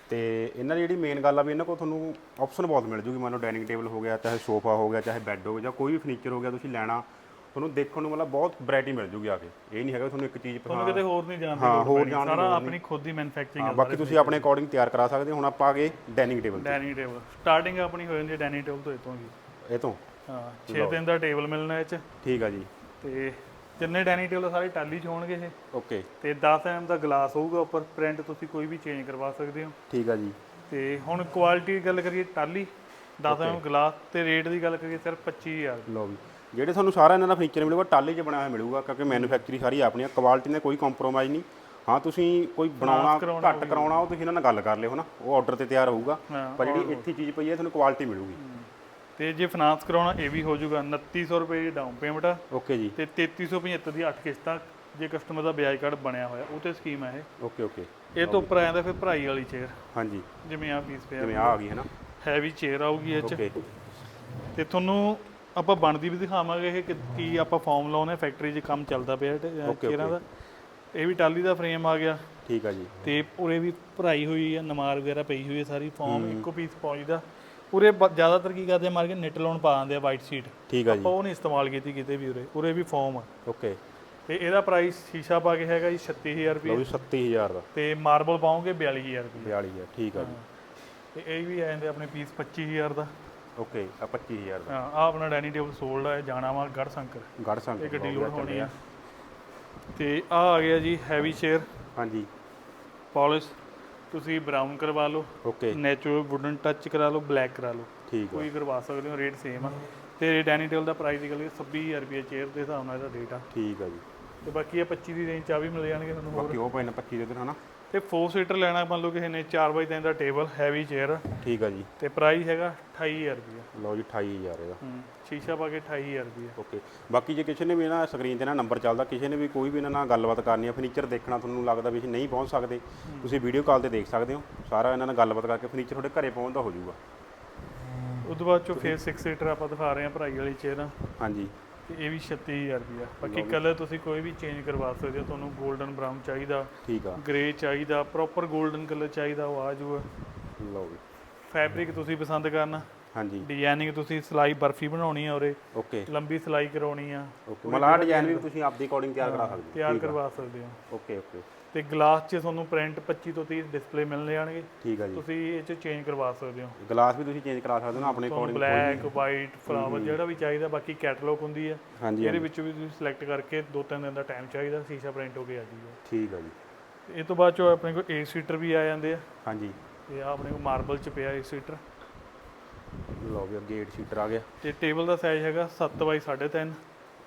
ਤੇ ਇਹਨਾਂ ਦੀ ਜਿਹੜੀ ਮੇਨ ਗੱਲ ਆ ਵੀ ਇਹਨਾਂ ਕੋਲ ਤੁਹਾਨੂੰ ਆਪਸ਼ਨ ਬਹੁਤ ਮਿਲ ਜੂਗੀ। ਮੰਨ ਲਓ ਡਾਈਨਿੰਗ ਟੇਬਲ ਹੋ ਗਿਆ ਚਾਹੇ ਸੋਫਾ ਹੋ ਗਿਆ ਚਾਹੇ ਬੈੱਡ ਹੋ ਗਿਆ ਜਾਂ ਕੋਈ ਵੀ ਫਰਨੀਚਰ ਹੋ ਗਿਆ ਤੁਸੀਂ ਲੈਣਾ ਤੁਹਾਨੂੰ ਦੇਖਣ ਨੂੰ ਮਤਲਬ ਬਹੁਤ ਵੈਰਾਈਟੀ ਮਿਲ ਜੂਗੀ ਆ ਕੇ। ਇਹ ਨਹੀਂ ਹੈਗਾ ਤੁਹਾਨੂੰ ਇੱਕ ਚੀਜ਼ ਤੁਹਾਨੂੰ ਪਸੰਦ ਕਿਤੇ ਹੋਰ ਨਹੀਂ ਜਾਣ ਦੀ ਹਾਂ, ਹੋਰ। ਜਾਣ ਦੀ ਸਾਰਾ ਆਪਣੀ ਖੁਦ ਦੀ ਮੈਨੂਫੈਕਚਰਿੰਗ ਹਾਂ ਬਾਕੀ ਤੁਸੀਂ ਆਪਣੇ ਅਕੋਰਡਿੰਗ ਤਿਆਰ ਕਰਾ ਸਕਦੇ ਹੋ। ਹੁਣ ਆਪਾਂ ਆ ਗਏ dining table dining table starting ਆਪਣੀ ਹੋ ਜਾਂਦੀ ਹੈ ਡਾਈਨਿੰਗ ਟੇਬਲ ਤੋਂ ਇਤੋਂ ਹੀ ਇਹ ਤੋਂ ਹਾਂ 6 ਦਿਨ ਦਾ ਟੇਬਲ ਮਿਲਣਾ ਇਹ 'ਚ। ਠੀਕ ਆ ਜੀ। ਤੇ ਜਿੰਨੇ ਡਾਈਨਿੰਗ ਟੇਬਲ ਸਾਰੇ ਟਾਲੀ 'ਚ ਹੋਣਗੇ ਇਹ। ਓਕੇ। ਤੇ 10 ਐਮ ਦਾ ਗਲਾਸ ਹੋਊਗਾ ਉੱਪਰ ਪ੍ਰਿੰਟ ਤੁਸੀਂ ਕੋਈ ਵੀ ਚੇਂਜ ਕਰਵਾ ਸਕਦੇ ਹੋ। ਠੀਕ ਆ ਜੀ। ਤੇ ਹੁਣ ਕੁਆਲਿਟੀ ਦੀ ਗੱਲ ਕਰੀਏ ਟਾਲੀ 10 ਐਮ ਗਲਾਸ ਤੇ ਰੇਟ ਦੀ ਗੱਲ ਕਰੀਏ ਸਿਰਫ 25000 ਲਓ ਵੀ ਜਿਹੜੇ ਤੁਹਾਨੂੰ ਸਾਰਾ ਇਹਨਾਂ ਦਾ ਫਰਨੀਚਰ ਮਿਲੂਗਾ ਟਾਲੀ 'ਚ ਬਣਿਆ ਹੋਇਆ ਮਿਲੂਗਾ ਕਿਉਂਕਿ ਮੈਨੂਫੈਕਚਰਿੰਗ ਸਾਰੀ ਆਪਣੀ ਆ ਕੁਆਲਿਟੀ ਨੇ ਕੋਈ ਕੰਪਰੋਮਾਈਜ਼ ਨਹੀਂ। ਹਾਂ ਤੁਸੀਂ ਕੋਈ ਬਣਾਉਣਾ ਘੱਟ ਕਰਾਉਣਾ ਉਹ ਤੁਸੀਂ ਇਹਨਾਂ ਨਾਲ ਗੱਲ ਕਰ ਲਿਓ ਹਨਾ? ਉਹ ਆਰਡਰ ਤੇ ਤਿਆਰ ਹੋਊਗਾ। ਪਰ ਜਿਹੜੀ ਇੱਥੇ ਚੀਜ਼ ਪਈ ਹੈ ਤੁਹਾਨੂੰ ਕੁਆਲਿਟੀ ਮਿਲੂਗੀ। ਤੇ ਜੇ ਫਾਈਨਾਂਸ ਕਰਾਉਣਾ ਇਹ ਵੀ ਹੋ ਜਾਊਗਾ 2900 ਰੁਪਏ ਦੀ ਡਾਊਨ ਪੇਮੈਂਟ ਆ। ਓਕੇ ਜੀ। ਤੇ 3375 ਦੀ 8 ਕਿਸ਼ਤਾਂ ਜੇ ਕਸਟਮਰ ਦਾ ਵਿਆਜ ਕਾਰਡ ਬਣਿਆ ਹੋਇਆ ਉਹ ਤੇ ਸਕੀਮ ਹੈ ਓਕੇ ਓਕੇ ਇਹ ਇਹ ਤੋਂ ਉੱਪਰ ਆ ਜਾਂਦਾ ਫਿਰ ਭਰਾਈ ਵਾਲੀ ਚੇਅਰ ਹਾਂਜੀ। ਜਿਵੇਂ ਆ ਪੀਸ ਪਿਆ। ਜਿਵੇਂ ਆ ਆ ਗਈ ਹੈ ਨਾ? ਹੈਵੀ ਚੇਅਰ ਆਊਗੀ ਇਹ ਚ। ਓਕੇ ਤੇ ਤੁਹਾਨੂੰ ਆਪਾਂ ਬਣਦੀ ਵੀ ਦਿਖਾਵਾਂਗੇ ਇਹ ਕਿ- ਆਪਾਂ ਫਾਰਮ ਲਾਉਨੇ ਫੈਕਟਰੀ 'ਚ ਕੰਮ ਚੱਲਦਾ ਪਿਆ ਚੇਅਰਾਂ ਦਾ। ਇਹ ਵੀ ਟਾਲੀ ਦਾ ਫਰੇਮ ਆ ਗਿਆ। ਠੀਕ ਆ ਜੀ। ਤੇ ਉਰੇ ਵੀ ਭਰਾਈ ਹੋਈ ਹੈ ਨਮਾਰ ਵਗੈਰਾ ਪਈ ਹੋਈ ਹੈ ਸਾਰੀ। ਫਾਰਮ ਇੱਕੋ ਪੀਸ ਪਹੁੰਚਦਾ। ਉਰੇ ਬ- ਜ਼ਿਆਦਾਤਰ ਕੀ ਕਰਦੇ ਆ ਮਾਰ ਕੇ ਨਿਟ ਲਾਉਣ ਪਾ ਦਿੰਦੇ ਆ ਵਾਈਟ ਸ਼ੀਟ ਠੀਕ ਆ ਜੀ। ਆਪਾਂ ਉਹ ਨਹੀਂ ਇਸਤੇਮਾਲ ਕੀਤੀ ਕਿਤੇ ਵੀ ਉਰੇ। ਉਰੇ ਵੀ ਫਾਰਮ ਆ। ਓਕੇ। ਤੇ ਇਹਦਾ ਪ੍ਰਾਈਸ ਸ਼ੀਸ਼ਾ ਪਾ ਕੇ ਹੈਗਾ ਜੀ 36000 ਲਓ ਰੁਪਏ ਵੀ 37000 ਦਾ। ਤੇ ਮਾਰਬਲ ਪਾਉਂਗੇ 42000 ਰੁਪਏ 42 ਹੈ ਠੀਕ ਆ ਜੀ। ਤੇ ਇਹ ਵੀ ਆ ਜਾਂਦੇ ਆਪਣੇ ਪੀਸ 25000 ਦਾ। ਓਕੇ ਆ 25000 ਦਾ। ਹਾਂ ਆ ਆਪਣਾ ਡਾਈਨਿੰਗ ਟੇਬਲ ਸੋਲਡ ਹੈ ਜਾਣਾ ਵਾ ਗੜ ਸੰਕਰ ਗੜ ਸੰਗ ਇਹ ਗੱਡੀ ਲੋਡ ਹੋਣੀ ਆ। ਤੇ ਆ ਆ ਗਿਆ ਜੀ ਹੈਵੀ ਚੇਅਰ ਹਾਂਜੀ। ਪਾਲਿਸ਼ ਤੁਸੀਂ ਬਰਾਊਨ ਕਰਵਾ ਲਓ ਓਕੇ ਨੈਚੁਰਲ ਵੁਡਨ ਟੱਚ ਕਰਾ ਲਓ ਬਲੈਕ ਕਰਾ ਲਓ। ਠੀਕ ਕੋਈ ਕਰਵਾ ਸਕਦੇ ਹੋ ਰੇਟ ਸੇਮ ਆ। ਤੇ ਡਾਈਨਿੰਗ ਟੇਬਲ ਦਾ ਪ੍ਰਾਈਸ ਨਿਕਲ ਗਿਆ 26000 ਰੁਪਏ ਚੇਅਰ ਦੇ ਹਿਸਾਬ ਨਾਲ ਇਹਦਾ ਰੇਟ ਆ। ਠੀਕ ਆ ਜੀ। ਤੇ ਬਾਕੀ ਇਹ 25 ਦੀ ਰੇਂਜ ਚ ਆ ਵੀ ਮਿਲ ਜਾਣਗੇ ਤੁਹਾਨੂੰ ਹੋਰ। ਬਾਕੀ ਉਹ ਪੈਨ 25 ਦੇ ਦੇਣ ਹਨਾ? ਤੇ 4 ਸੀਟਰ ਲੈਣਾ ਮੰਨ ਲਓ ਕਿਸੇ ਨੇ 4 ਬਾਈ 3 ਦਾ ਟੇਬਲ ਹੈਵੀ ਚੇਅਰ ਠੀਕ ਆ ਜੀ। ਤੇ ਪ੍ਰਾਈਸ ਹੈਗਾ 28000 ਰੁਪਏ ਲਓ ਜੀ 28000 ਇਹਦਾ। ਹੂੰ ਸ਼ੀਸ਼ਾ ਪਾ ਕੇ 28000 ਰੁਪਏ ਓਕੇ। ਬਾਕੀ ਜੇ ਕਿਸੇ ਨੇ ਵੀ ਨਾ ਸਕਰੀਨ ਤੇ ਨਾ ਨੰਬਰ ਚੱਲਦਾ ਕਿਸੇ ਨੇ ਵੀ ਕੋਈ ਵੀ ਇਹਨਾਂ ਨਾਲ ਗੱਲਬਾਤ ਕਰਨੀ ਹੈ ਫਰਨੀਚਰ ਦੇਖਣਾ ਤੁਹਾਨੂੰ ਲੱਗਦਾ ਵੀ ਨਹੀਂ ਪਹੁੰਚ ਸਕਦੇ ਤੁਸੀਂ ਵੀਡੀਓ ਕਾਲ ਤੇ ਦੇਖ ਸਕਦੇ ਹੋ। ਸਾਰਾ ਇਹਨਾਂ ਨਾਲ ਗੱਲਬਾਤ ਕਰਕੇ ਫਰਨੀਚਰ ਤੁਹਾਡੇ ਘਰੇ ਪਹੁੰਚਦਾ ਹੋ ਜਾਊਗਾ। ਉਸ ਤੋਂ ਬਾਅਦ ਚੋਂ ਫੇਰ 6 ਸੀਟਰ ਆਪਾਂ ਦਿਖਾ ਰਹੇ ਹਾਂ ਭਰਾਈ ਵਾਲੀ ਚੇਅਰ ਹਾਂਜੀ। ਤੇ ਇਹ ਵੀ 36000 ਰੁਪਏ ਬਾਕੀ ਕਲਰ ਤੁਸੀਂ ਕੋਈ ਵੀ ਚੇਂਜ ਕਰਵਾ ਸਕਦੇ ਹੋ ਤੁਹਾਨੂੰ 골ਡਨ ਬਰਾਊਨ ਚਾਹੀਦਾ ਠੀਕ ਆ। ਗ੍ਰੇ ਚਾਹੀਦਾ ਪ੍ਰੋਪਰ 골ਡਨ ਕਲਰ ਚਾਹੀਦਾ ਉਹ ਆ ਜਾਊਗਾ ਲਓ ਜੀ ਫੈਬਰਿਕ ਤੁਸੀਂ ਪਸੰਦ ਕਰਨਾ। ਹਾਂਜੀ। ਡਿਜ਼ਾਈਨਿੰਗ ਤੁਸੀਂ ਸਿਲਾਈ ਬਰਫੀ ਬਣਾਉਣੀ ਆ ਉਰੇ। ਓਕੇ। ਲੰਬੀ ਸਿਲਾਈ ਕਰਾਉਣੀ ਆ। ਓਕੇ ਆਹ ਡਿਜ਼ਾਈਨ ਵੀ ਤੁਸੀਂ ਆਪਦੀ ਅਕੋਰਡਿੰਗ ਤਿਆਰ ਕਰਾ ਸਕਦੇ ਤਿਆਰ ਕਰਵਾ ਸਕਦੇ ਹੋ ਹੋ। Okay okay. ਤੇ ਗਲਾਸ 'ਚ ਤੁਹਾਨੂੰ ਪ੍ਰਿੰਟ 25 ਤੋਂ 30 ਡਿਸਪਲੇ ਮਿਲ ਜਾਣਗੇ। ਠੀਕ ਆ ਜੀ। ਤੁਸੀਂ ਇਹ 'ਚ ਚੇਂਜ ਕਰਵਾ ਸਕਦੇ ਹੋ। ਗਲਾਸ ਵੀ ਤੁਸੀਂ ਚੇਂਜ ਕਰਾ ਸਕਦੇ ਹੋ ਨਾ ਆਪਣੇ ਅਕੋਰਡਿੰਗ ਬਲੈਕ ਵਾਈਟ ਫਲਾਵਰ ਜਿਹੜਾ ਵੀ ਚਾਹੀਦਾ ਬਾਕੀ ਕੈਟਲੌਗ ਹੁੰਦੀ ਹੈ ਇਹਦੇ ਵਿੱਚ ਵੀ ਤੁਸੀਂ ਸਿਲੈਕਟ ਕਰਕੇ ਦੋ ਤਿੰਨ ਦਿਨ ਦਾ ਟਾਈਮ ਚਾਹੀਦਾ ਸ਼ੀਸ਼ਾ ਪ੍ਰਿੰਟ ਹੋ ਕੇ ਆ ਜਾਊਗਾ ਠੀਕ ਆ ਜੀ। ਇਹ ਤੋਂ ਬਾਅਦ ਚੋਂ ਆਪਣੇ ਕੋਲ 8 ਸੀਟਰ ਵੀ ਆ ਜਾਂਦੇ ਆ। ਹਾਂਜੀ। ਆ ਆਪਣੇ ਕੋਲ ਮਾਰਬਲ 'ਚ ਪਿਆ 8 ਸੀਟਰ ਲਓ ਵੀ ਗੇਟ ਸ਼ੀਟਰ ਆ ਗਿਆ। ਤੇ ਟੇਬਲ ਦਾ ਸਾਈਜ਼ ਹੈਗਾ 7 ਬਾਈ 3.5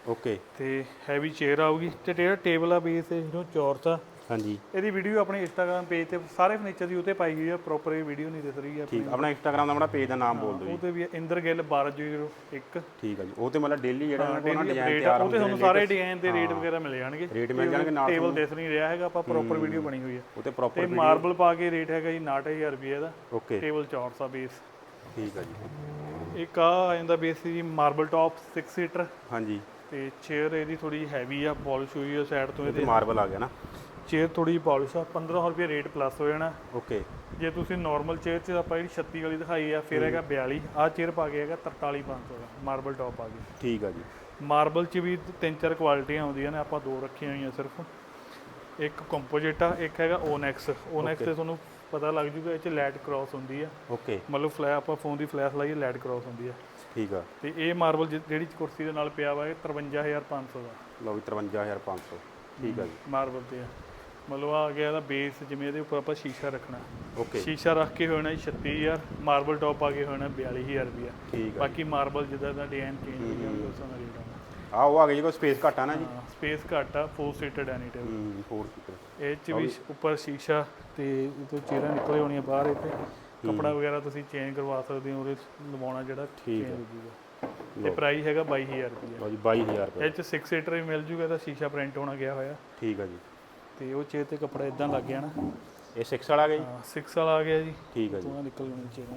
ਓਕੇ ਤੇ ਹੈਵੀ ਚੇਅਰ ਆਊਗੀ। ਤੇ ਜਿਹੜਾ ਟੇਬਲ ਆ ਬੇਸ ਇਹਨੂੰ ਚੌਰਸ ਆ। ਹਾਂਜੀ। ਇਹਦੀ ਵੀਡੀਓ ਆਪਣੇ ਇੰਸਟਾਗ੍ਰam ਪੇਜ ਤੇ ਸਾਰੇ ਫਰਨੀਚਰ ਦੀ ਉਤੇ ਪਾਈ ਹੋਈ ਆ ਪ੍ਰੋਪਰ ਇਹ ਵੀਡੀਓ ਨਹੀਂ ਦਿਖ ਰਹੀ ਆ ਠੀਕ ਆਪਣਾ ਇੰਸਟਾਗ੍ਰam ਦਾ ਆਪਣਾ ਪੇਜ ਦਾ ਨਾਮ ਬੋਲ ਦਿਓ ਜੀ। ਵੀ ਇੰਦਰ ਗਿੱਲ 1201 ਠੀਕ ਆ ਜੀ ਉਹ ਤੇ ਮਤਲਬ ਡੇਲੀ ਜਿਹੜਾ ਇਹਨਾਂ ਕੋਲ ਨਾ ਡਿਜ਼ਾਈਨ ਤਿਆਰ ਉਹ ਤੇ ਹੁੰਦੇ ਤੁਹਾਨੂੰ ਸਾਰੇ ਡਿਜ਼ਾਈਨ ਤੇ ਰੇਟ ਵਗੈਰਾ ਮਿਲ ਜਾਣਗੇ। ਰੇਟ ਮਿਲ ਜਾਣਗੇ ਨਾਲ ਟੇਬਲ ਦਿਸ ਨਹੀਂ ਰਿਹਾ ਹੈਗਾ ਆਪਾਂ ਪ੍ਰੋਪਰ ਵੀਡੀਓ ਬਣੀ ਹੋਈ ਆ। ਉਹ ਤੇ ਤੇ ਪ੍ਰੋਪਰ ਮਾਰਬਲ ਪਾ ਕੇ ਰੇਟ ਹੈਗਾ ਜੀ 90000 ਰੁਪਏ ਦਾ। ਓਕੇ ਟੇਬਲ ਚੌਰਸ ਬੇਸ। ਠੀਕ ਆ ਜੀ। ਇੱਕ ਆ ਆ ਜਾਂਦਾ ਬੇਸ ਜੀ ਮਾਰਬਲ ਟਾਪ 6 ਸੀਟਰ ਹਾਂਜੀ। ਤੇ ਚੇਅਰ ਇਹਦੀ ਥੋੜੀ ਹੈਵੀ ਆ ਪਾਲਿਸ਼ ਹੋਈ ਆ ਸਾਈਡ ਤੋਂ ਤੇ ਇਹਦੇ। ਮਾਰਬਲ ਆ ਗਿਆ ਨਾ। ਚੇਅਰ ਥੋੜੀ ਪਾਲਿਸ਼ ਆ 1500 ਰੁਪਏ ਰੇਟ ਪਲੱਸ ਹੋ ਜਾਣਾ। ਓਕੇ ਜੇ ਤੁਸੀਂ ਨਾਰਮਲ ਚੇਅਰ 'ਚ ਆਪਾਂ ਜਿਹੜੀ 36 ਵਾਲੀ ਦਿਖਾਈ ਆ ਫਿਰ ਹੈਗਾ 42 ਆ ਚੇਅਰ ਪਾ ਕੇ ਹੈਗਾ 43500 ਦਾ ਮਾਰਬਲ ਟਾਪ ਆ ਗਈ। ਠੀਕ ਆ ਜੀ। ਮਾਰਬਲ 'ਚ ਵੀ ਤਿੰਨ ਚਾਰ ਕੁਆਲਿਟੀਆਂ ਆਉਂਦੀਆਂ ਨੇ ਆਪਾਂ ਦੋ ਰੱਖੀਆਂ ਹੋਈਆਂ ਸਿਰਫ। ਇੱਕ ਕੰਪੋਜਿਟ ਆ ਇੱਕ ਹੈਗਾ ਓਨੈਕਸ ਓਨੈਕਸ ਤੇ ਤੁਹਾਨੂੰ ਪਤਾ ਲੱਗ ਜੂਗਾ ਇਹ 'ਚ ਲਾਈਟ ਕ੍ਰਾਸ ਹੁੰਦੀ ਆ। ਓਕੇ ਮਤਲਬ ਫਲੈ ਆਪਾਂ ਫੋਨ ਦੀ ਫਲੈਸ਼ ਲਾਈਏ ਲਾਈਟ ਕ੍ਰਾਸ ਹੁੰਦੀ ਆ। ਠੀਕ ਆ। ਤੇ ਇਹ ਮਾਰਬਲ ਜਿਹੜੀ ਕੁਰਸੀ ਦੇ ਨਾਲ ਪਿਆ ਵਾ ਇਹ 53500 ਦਾ। ਲਓ ਵੀ 53500 ਠੀਕ ਆ ਜੀ। ਮਾਰਬਲ ਤੇ ਆ। ਮਤਲਬ ਆ ਗਿਆ ਇਹਦਾ ਬੇਸ ਜਿਵੇਂ ਇਹਦੇ ਉੱਪਰ ਆਪਾਂ ਸ਼ੀਸ਼ਾ ਰੱਖਣਾ। ਓਕੇ ਸ਼ੀਸ਼ਾ ਰੱਖ ਕੇ ਹੋਣਾ ਜੀ 36000 ਮਾਰਬਲ ਟੌਪ ਆ ਕੇ ਹੋਣਾ 42000 ਰੁਪਿਆ ਠੀਕ ਆ ਬਾਕੀ ਮਾਰਬਲ ਜਿੱਦਾਂ ਦਾ ਡਿਜ਼ਾਈਨ ਚੇਂਜ ਹੋ ਗਿਆ ਉਸ ਦਾ ਰੇਟ ਆਉਂਦਾ ਆ ਉਹ ਆ ਜੀ ਕੋਈ ਸਪੇਸ ਘੱਟ ਆ ਨਾ ਜੀ? ਸਪੇਸ ਘੱਟ ਆ 4 ਸੀਟਰ ਡਾਈਨਿੰਗ ਟੇਬਲ ਹੂੰ ਫੋਰ ਸੀਟਰ ਇਹ ਚ ਵੀ ਉੱਪਰ ਸ਼ੀਸ਼ਾ ਤੇ ਇਹ ਤੋਂ ਚੀਰਾਂ ਨਿਕਲੇ ਹੋਣੀਆਂ ਬਾਹਰ ਇੱਥੇ। ਕੱਪੜਾ ਵਗੈਰਾ ਤੁਸੀਂ ਚੇਂਜ ਕਰਵਾ ਸਕਦੇ ਹੋ ਉਹਦੇ ਲਵਾਉਣਾ ਜਿਹੜਾ ਠੀਕ। ਹੋ ਤੇ ਪ੍ਰਾਈਸ ਹੈਗਾ 22000 ਰੁਪਿਆ ਲਓ ਜੀ 22000 ਰੁਪਏ ਇਹ ਚ 6 ਸੀਟਰ ਵੀ ਮਿਲ ਜੂਗਾ ਇਹਦਾ ਸ਼ੀਸ਼ਾ ਪ੍ਰਿੰਟ ਹੋਣਾ ਗਿਆ ਹੋਇਆ। ਠੀਕ ਆ ਜੀ। ਤੇ ਉਹ ਚੇਅਰ ਤੇ ਕੱਪੜਾ ਇਦਾਂ ਲੱਗ ਗਿਆ ਨਾ ਇਹ 6 ਵਾਲਾ ਆ ਗਿਆ ਜੀ? ਹਾਂ 6 ਵਾਲਾ ਆ ਗਿਆ ਜੀ। ਠੀਕ ਆ ਜੀ। ਤੂੰ ਨਿਕਲ ਗਈ ਚੇਅਰ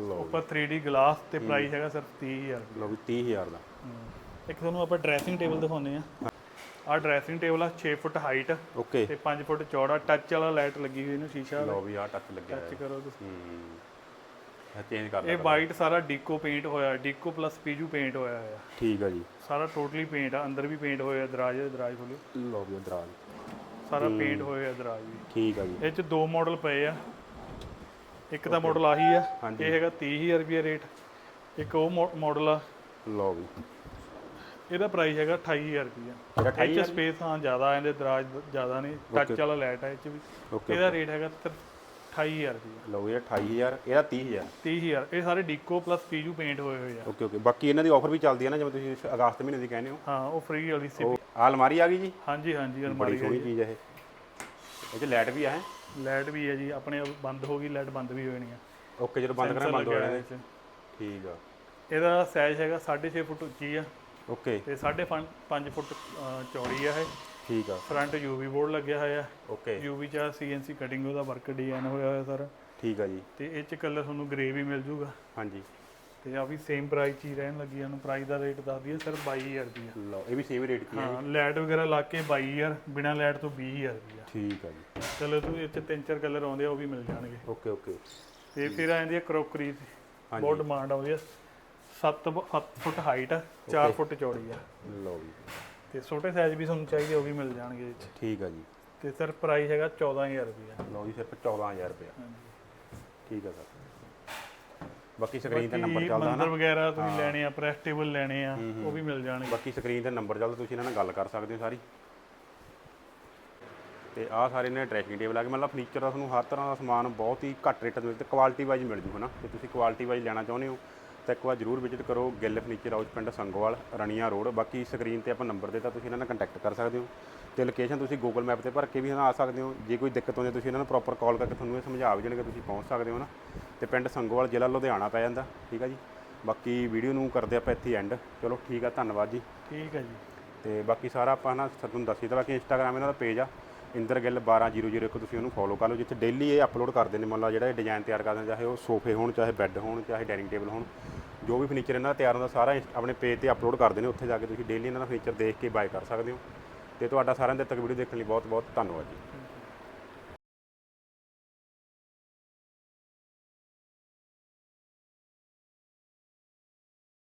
ਲਓ ਉੱਪਰ 3D ਗਲਾਸ ਤੇ ਪ੍ਰਾਈਸ ਹੈਗਾ ਸਿਰਫ 30000 ਲਓ ਵੀ 30000 ਦਾ। ਇੱਕ ਤੁਹਾਨੂੰ ਆਪਾਂ ਡਰੈਸਿੰਗ ਟੇਬਲ ਦਿਖਾਉਂਦੇ ਆ ਆਹ ਡਰੈਸਿੰਗ ਟੇਬਲ ਆ 6 ਫੁੱਟ ਹਾਈਟ ਓਕੇ ਤੇ 5 ਫੁੱਟ ਚੌੜਾ ਟੱਚ ਵਾਲਾ ਲਾਈਟ ਲੱਗੀ ਹੋਈ ਇਹਨੂੰ ਸ਼ੀਸ਼ਾ ਲਓ ਵੀ ਆ ਟੱਚ ਲੱਗਿਆ ਟੱਚ ਕਰੋ ਤੁਸੀਂ। ਚੇਂਜ ਕਰ ਇਹ ਵਾਈਟ ਸਾਰਾ ਡੀਕੋ ਪੇਂਟ ਹੋਇਆ ਡੀਕੋ ਪਲੱਸ ਪੀਜੂ ਪੇਂਟ ਹੋਇਆ ਹੋਇਆ। ਠੀਕ ਆ ਜੀ। ਸਾਰਾ ਟੋਟਲੀ ਪੇਂਟ ਆ ਅੰਦਰ ਵੀ ਪੇਂਟ ਹੋਇਆ ਦਰਾਜ ਦਰਾਜ ਖੋਲਿਓ। ਲਓ ਵੀ ਦਰਾਜ। ਸਾਰਾ ਪੇਂਟ ਹੋਇਆ ਦਰਾਜ ਵੀ। ਠੀਕ ਆ ਜੀ। ਇਹ ਚ ਦੋ ਮਾਡਲ ਪਏ ਆ। ਇੱਕ ਤਾਂ ਮਾਡਲ ਆਹੀ ਆ। ਇਹ ਹੈਗਾ 30000 ਰੁਪਏ ਰੇਟ ਇੱਕ ਉਹ ਮਾਡਲ ਆ। ਲਓ ਵੀ ਇਹਦਾ ਪ੍ਰਾਈਸ ਹੈਗਾ 28000 ਰੁਪਏ ਇਹ ਚ ਸਪੇਸ ਹਾਂ ਜ਼ਿਆਦਾ ਆ ਇਹਦੇ ਦਰਾਜ ਜ਼ਿਆਦਾ ਨਹੀਂ ਟੱਚ ਵਾਲਾ ਲਾਈਟ ਆ ਇਹ ਚ ਵੀ। ਇਹਦਾ ਰੇਟ ਹੈਗਾ 28000 ਰੁਪਏ ਲਓ ਇਹ 28000 ਇਹਦਾ 30000 30000 ਇਹ ਸਾਰੇ ਡੀਕੋ ਪਲੱਸ ਪੀਜੂ ਪੇਂਟ ਹੋਏ ਹੋਏ ਆ। ਓਕੇ ਓਕੇ ਬਾਕੀ ਇਹਨਾਂ ਦੀ ਆਫਰ ਵੀ ਚੱਲਦੀ ਹੈ ਨਾ ਜਿਵੇਂ ਤੁਸੀਂ ਅਗਸਤ ਮਹੀਨੇ ਦੀ ਕਹਿੰਦੇ ਹੋ। ਹਾਂ ਉਹ ਫ੍ਰੀ ਵਾਲੀ ਸੀ। ਉਹ ਆਹ ਅਲਮਾਰੀ ਆ ਗਈ ਜੀ? ਹਾਂਜੀ ਹਾਂਜੀ ਬੜੀ ਅਲਮਾਰੀ ਸੋਹਣੀ ਚੀਜ਼ ਹੈ ਇਹ। ਇਹ ਚ ਲਾਈਟ ਵੀ ਆ ਹੈ? ਲਾਈਟ ਵੀ ਹੈ ਜੀ ਆਪਣੇ ਆਪ ਬੰਦ ਹੋ ਗਈ ਲਾਈਟ ਬੰਦ ਵੀ ਹੋ ਜਾਣੀ ਆ। ਓਕੇ ਜਦੋਂ ਬੰਦ ਕਰਾਂ ਬੰਦ ਹੋ ਲੱਗਿਆ ਜਾਣਾ ਇਹਦੇ 'ਚ। ਠੀਕ ਆ। ਇਹਦਾ ਸਾਈਜ਼ ਹੈਗਾ 6.5 ਫੁੱਟ ਉੱਚੀ ਆ। ਓਕੇ। ਤੇ 5.5 ਫੁੱਟ ਅ, ਚੌੜੀ ਆ ਇਹ। ਠੀਕ ਆ। ਫਰੰਟ ਯੂਵੀ ਬੋਰਡ ਲੱਗਿਆ ਹੋਇਆ। ਓਕੇ। ਯੂਵੀ ਚ ਸੀਐਨਸੀ ਕਟਿੰਗ ਉਹਦਾ ਵਰਕ ਡਿਜ਼ਾਈਨ ਹੋਇਆ ਹੋਇਆ ਸਾਰਾ ਠੀਕ ਆ ਜੀ। ਤੇ ਇਹ ਚ ਕਲਰ ਤੁਹਾਨੂੰ ਗ੍ਰੇ ਵੀ ਮਿਲ ਜੂਗਾ। ਹਾਂਜੀ। ਤੇ ਆ ਵੀ ਸੇਮ ਪ੍ਰਾਈਸ ਹੀ ਰਹਿਣ ਲੱਗੀ ਇਹਨੂੰ ਪ੍ਰਾਈਸ ਦਾ ਰੇਟ ਦੱਸ ਦਈਏ ਸਰ 22000 ਰੁਪਏ ਲਓ ਇਹ ਵੀ ਸੇਮ ਰੇਟ ਕੀ ਹੈ ਹਾਂ ਲਾਈਟ ਵਗੈਰਾ ਲਾ ਕੇ 22000 ਬਿਨਾ ਲਾਈਟ ਤੋਂ 20000 ਰੁਪਏ ਠੀਕ ਆ ਜੀ। ਚਲੋ ਤੁਸੀਂ ਇਹ ਚ ਤਿੰਨ ਚਾਰ ਕਲਰ ਆਉਂਦੇ ਆ ਉਹ ਵੀ ਮਿਲ ਜਾਣਗੇ। Okay okay. ਤੇ ਫਿਰ ਆ ਜਾਂਦੀ ਹੈ ਕਰੋਕਰੀ ਬਹੁਤ ਡਿਮਾਂਡ ਆਉਂਦੀ ਹੈ 7 ਫੁੱਟ ਹਾਈਟ ਆ 4 ਫੁੱਟ ਚੌੜੀ ਆ। ਲਓ ਜੀ। ਤੇ ਛੋਟੇ ਸਾਈਜ਼ ਵੀ ਤੁਹਾਨੂੰ ਚਾਹੀਦੇ ਉਹ ਵੀ ਮਿਲ ਜਾਣਗੇ 'ਚ। ਠੀਕ ਆ ਜੀ। ਤੇ ਸਰ ਪ੍ਰਾਈਸ ਹੈਗਾ 14000 ਰੁਪਏ ਲਓ ਜੀ ਸਿਰਫ 14000 ਰੁਪਏ ਹਾਂਜੀ। ਠੀਕ ਆ ਸਰ ਬਾਕੀ ਸਕਰੀਨ ਤੇ ਨੰਬਰ ਚੱਲਦਾ ਮੰਦਰ ਨਾ ਵਗੈਰਾ ਤੁਸੀਂ ਲੈਣੇ ਆ ਪ੍ਰੈਸ ਟੇਬਲ ਲੈਣੇ ਆ ਉਹ ਵੀ ਮਿਲ ਜਾਣਗੇ। ਬਾਕੀ ਸਕਰੀਨ ਤੇ ਨੰਬਰ ਚੱਲਦਾ ਤੁਸੀਂ ਇਹਨਾਂ ਨਾਲ ਗੱਲ ਕਰ ਸਕਦੇ ਹੋ ਸਾਰੀ। ਤੇ ਆਹ ਸਾਰੇ ਨੇ ਡਰੈਸਿੰਗ ਟੇਬਲ ਆ ਕੇ ਮਤਲਬ ਫਰਨੀਚਰ ਦਾ ਤੁਹਾਨੂੰ ਹਰ ਤਰ੍ਹਾਂ ਦਾ ਸਮਾਨ ਬਹੁਤ ਹੀ ਘੱਟ ਰੇਟਾਂ ਤੇ ਕੁਆਲਿਟੀ ਵਾਈਜ਼ ਮਿਲ ਜੂ ਹਨਾ ਜੇ ਤੁਸੀਂ ਕੁਆਲਿਟੀ ਵਾਈਜ਼ ਲੈਣਾ ਚਾਹੁੰਦੇ ਹੋ ਤਾਂ ਇੱਕ ਵਾਰ ਜਰੂਰ ਵਿਜ਼ਿਟ ਕਰੋ ਗਿੱਲ ਫਰਨੀਚਰ ਹਾਊਸ ਪਿੰਡ ਸੰਗੋਵਾਲ ਰਣੀਆਂ ਰੋਡ। ਬਾਕੀ ਸਕਰੀਨ ਤੇ ਆਪਾਂ ਨੰਬਰ ਦਿੱਤਾ ਤੁਸੀਂ ਇਹਨਾਂ ਨਾਲ ਕੰਟੈਕਟ ਕਰ ਸਕਦੇ ਹੋ। ਤੇ ਲੋਕੇਸ਼ਨ ਤੁਸੀਂ ਗੂਗਲ ਮੈਪ ਤੇ ਭਰ ਕੇ ਵੀ ਹਨਾ ਆ ਸਕਦੇ ਹੋ। ਜੇ ਕੋਈ ਦਿੱਕਤ ਆਉਂਦੀ ਹੈ ਤੁਸੀਂ ਇਹਨਾਂ ਨੂੰ ਪ੍ਰੋਪਰ ਕਾਲ ਕਰਕੇ ਤੁਹਾਨੂੰ ਇਹ ਸਮਝਾ ਵੀ ਜਾਣਗੇ ਤੁਸੀਂ ਪਹੁੰਚ ਸਕਦੇ ਹੋ ਨਾ। ਤੇ ਪਿੰਡ ਸੰਗੋਵਾਲ ਜ਼ਿਲ੍ਹਾ ਲੁਧਿਆਣਾ ਪੈ ਜਾਂਦਾ ਠੀਕ ਆ ਜੀ? ਬਾਕੀ ਵੀਡੀਓ ਨੂੰ ਕਰਦੇ ਆਪਾਂ ਇੱਥੇ ਐਂਡ ਚਲੋ ਠੀਕ ਆ ਧੰਨਵਾਦ ਜੀ। ਠੀਕ ਹੈ ਜੀ। ਤੇ ਬਾਕੀ ਸਾਰਾ ਆਪਾਂ ਨਾ ਤੁਹਾਨੂੰ ਦੱਸੀ ਦਿੱਤਾ ਬਾਕੀ ਇੰਸਟਾਗ੍ਰam ਇਹਨਾਂ ਦਾ ਪੇਜ ਆ। ਇੰਦਰ ਗਿੱਲ 12001 ਤੁਸੀਂ ਉਹਨੂੰ ਫੋਲੋ ਕਰ ਲਓ। ਜਿੱਥੇ ਡੇਲੀ ਇਹ ਅਪਲੋਡ ਕਰਦੇ ਨੇ, ਮੰਨ ਲਓ ਜਿਹੜਾ ਇਹ ਡਿਜ਼ਾਈਨ ਤਿਆਰ ਕਰਦੇ ਨੇ, ਚਾਹੇ ਉਹ ਸੋਫੇ ਹੋਣ, ਚਾਹੇ ਬੈੱਡ ਹੋਣ, ਚਾਹੇ ਡਾਈਨਿੰਗ ਟੇਬਲ ਹੋਣ, ਜੋ ਵੀ ਫਰਨੀਚਰ ਇਹਨਾਂ ਦਾ ਤਿਆਰ ਹੁੰਦਾ, ਸਾਰਾ ਆਪਣੇ ਪੇਜ ਤੇ ਅਪਲੋਡ ਕਰਦੇ ਨੇ। ਉੱਥੇ ਜਾ ਕੇ ਤੁਸੀਂ ਡੇਲੀ ਇਹਨਾਂ ਦਾ ਫਰਨੀਚਰ ਦੇਖ ਕੇ ਬਾਏ ਕਰ ਸਕਦੇ ਹੋ। ਤੇ ਤੁਹਾਡਾ ਸਾਰਿਆਂ ਦੇ ਤੱਕ ਵੀਡੀਓ ਦੇਖਣ ਲਈ ਬਹੁਤ ਬਹੁਤ ਧੰਨਵਾਦ ਜੀ।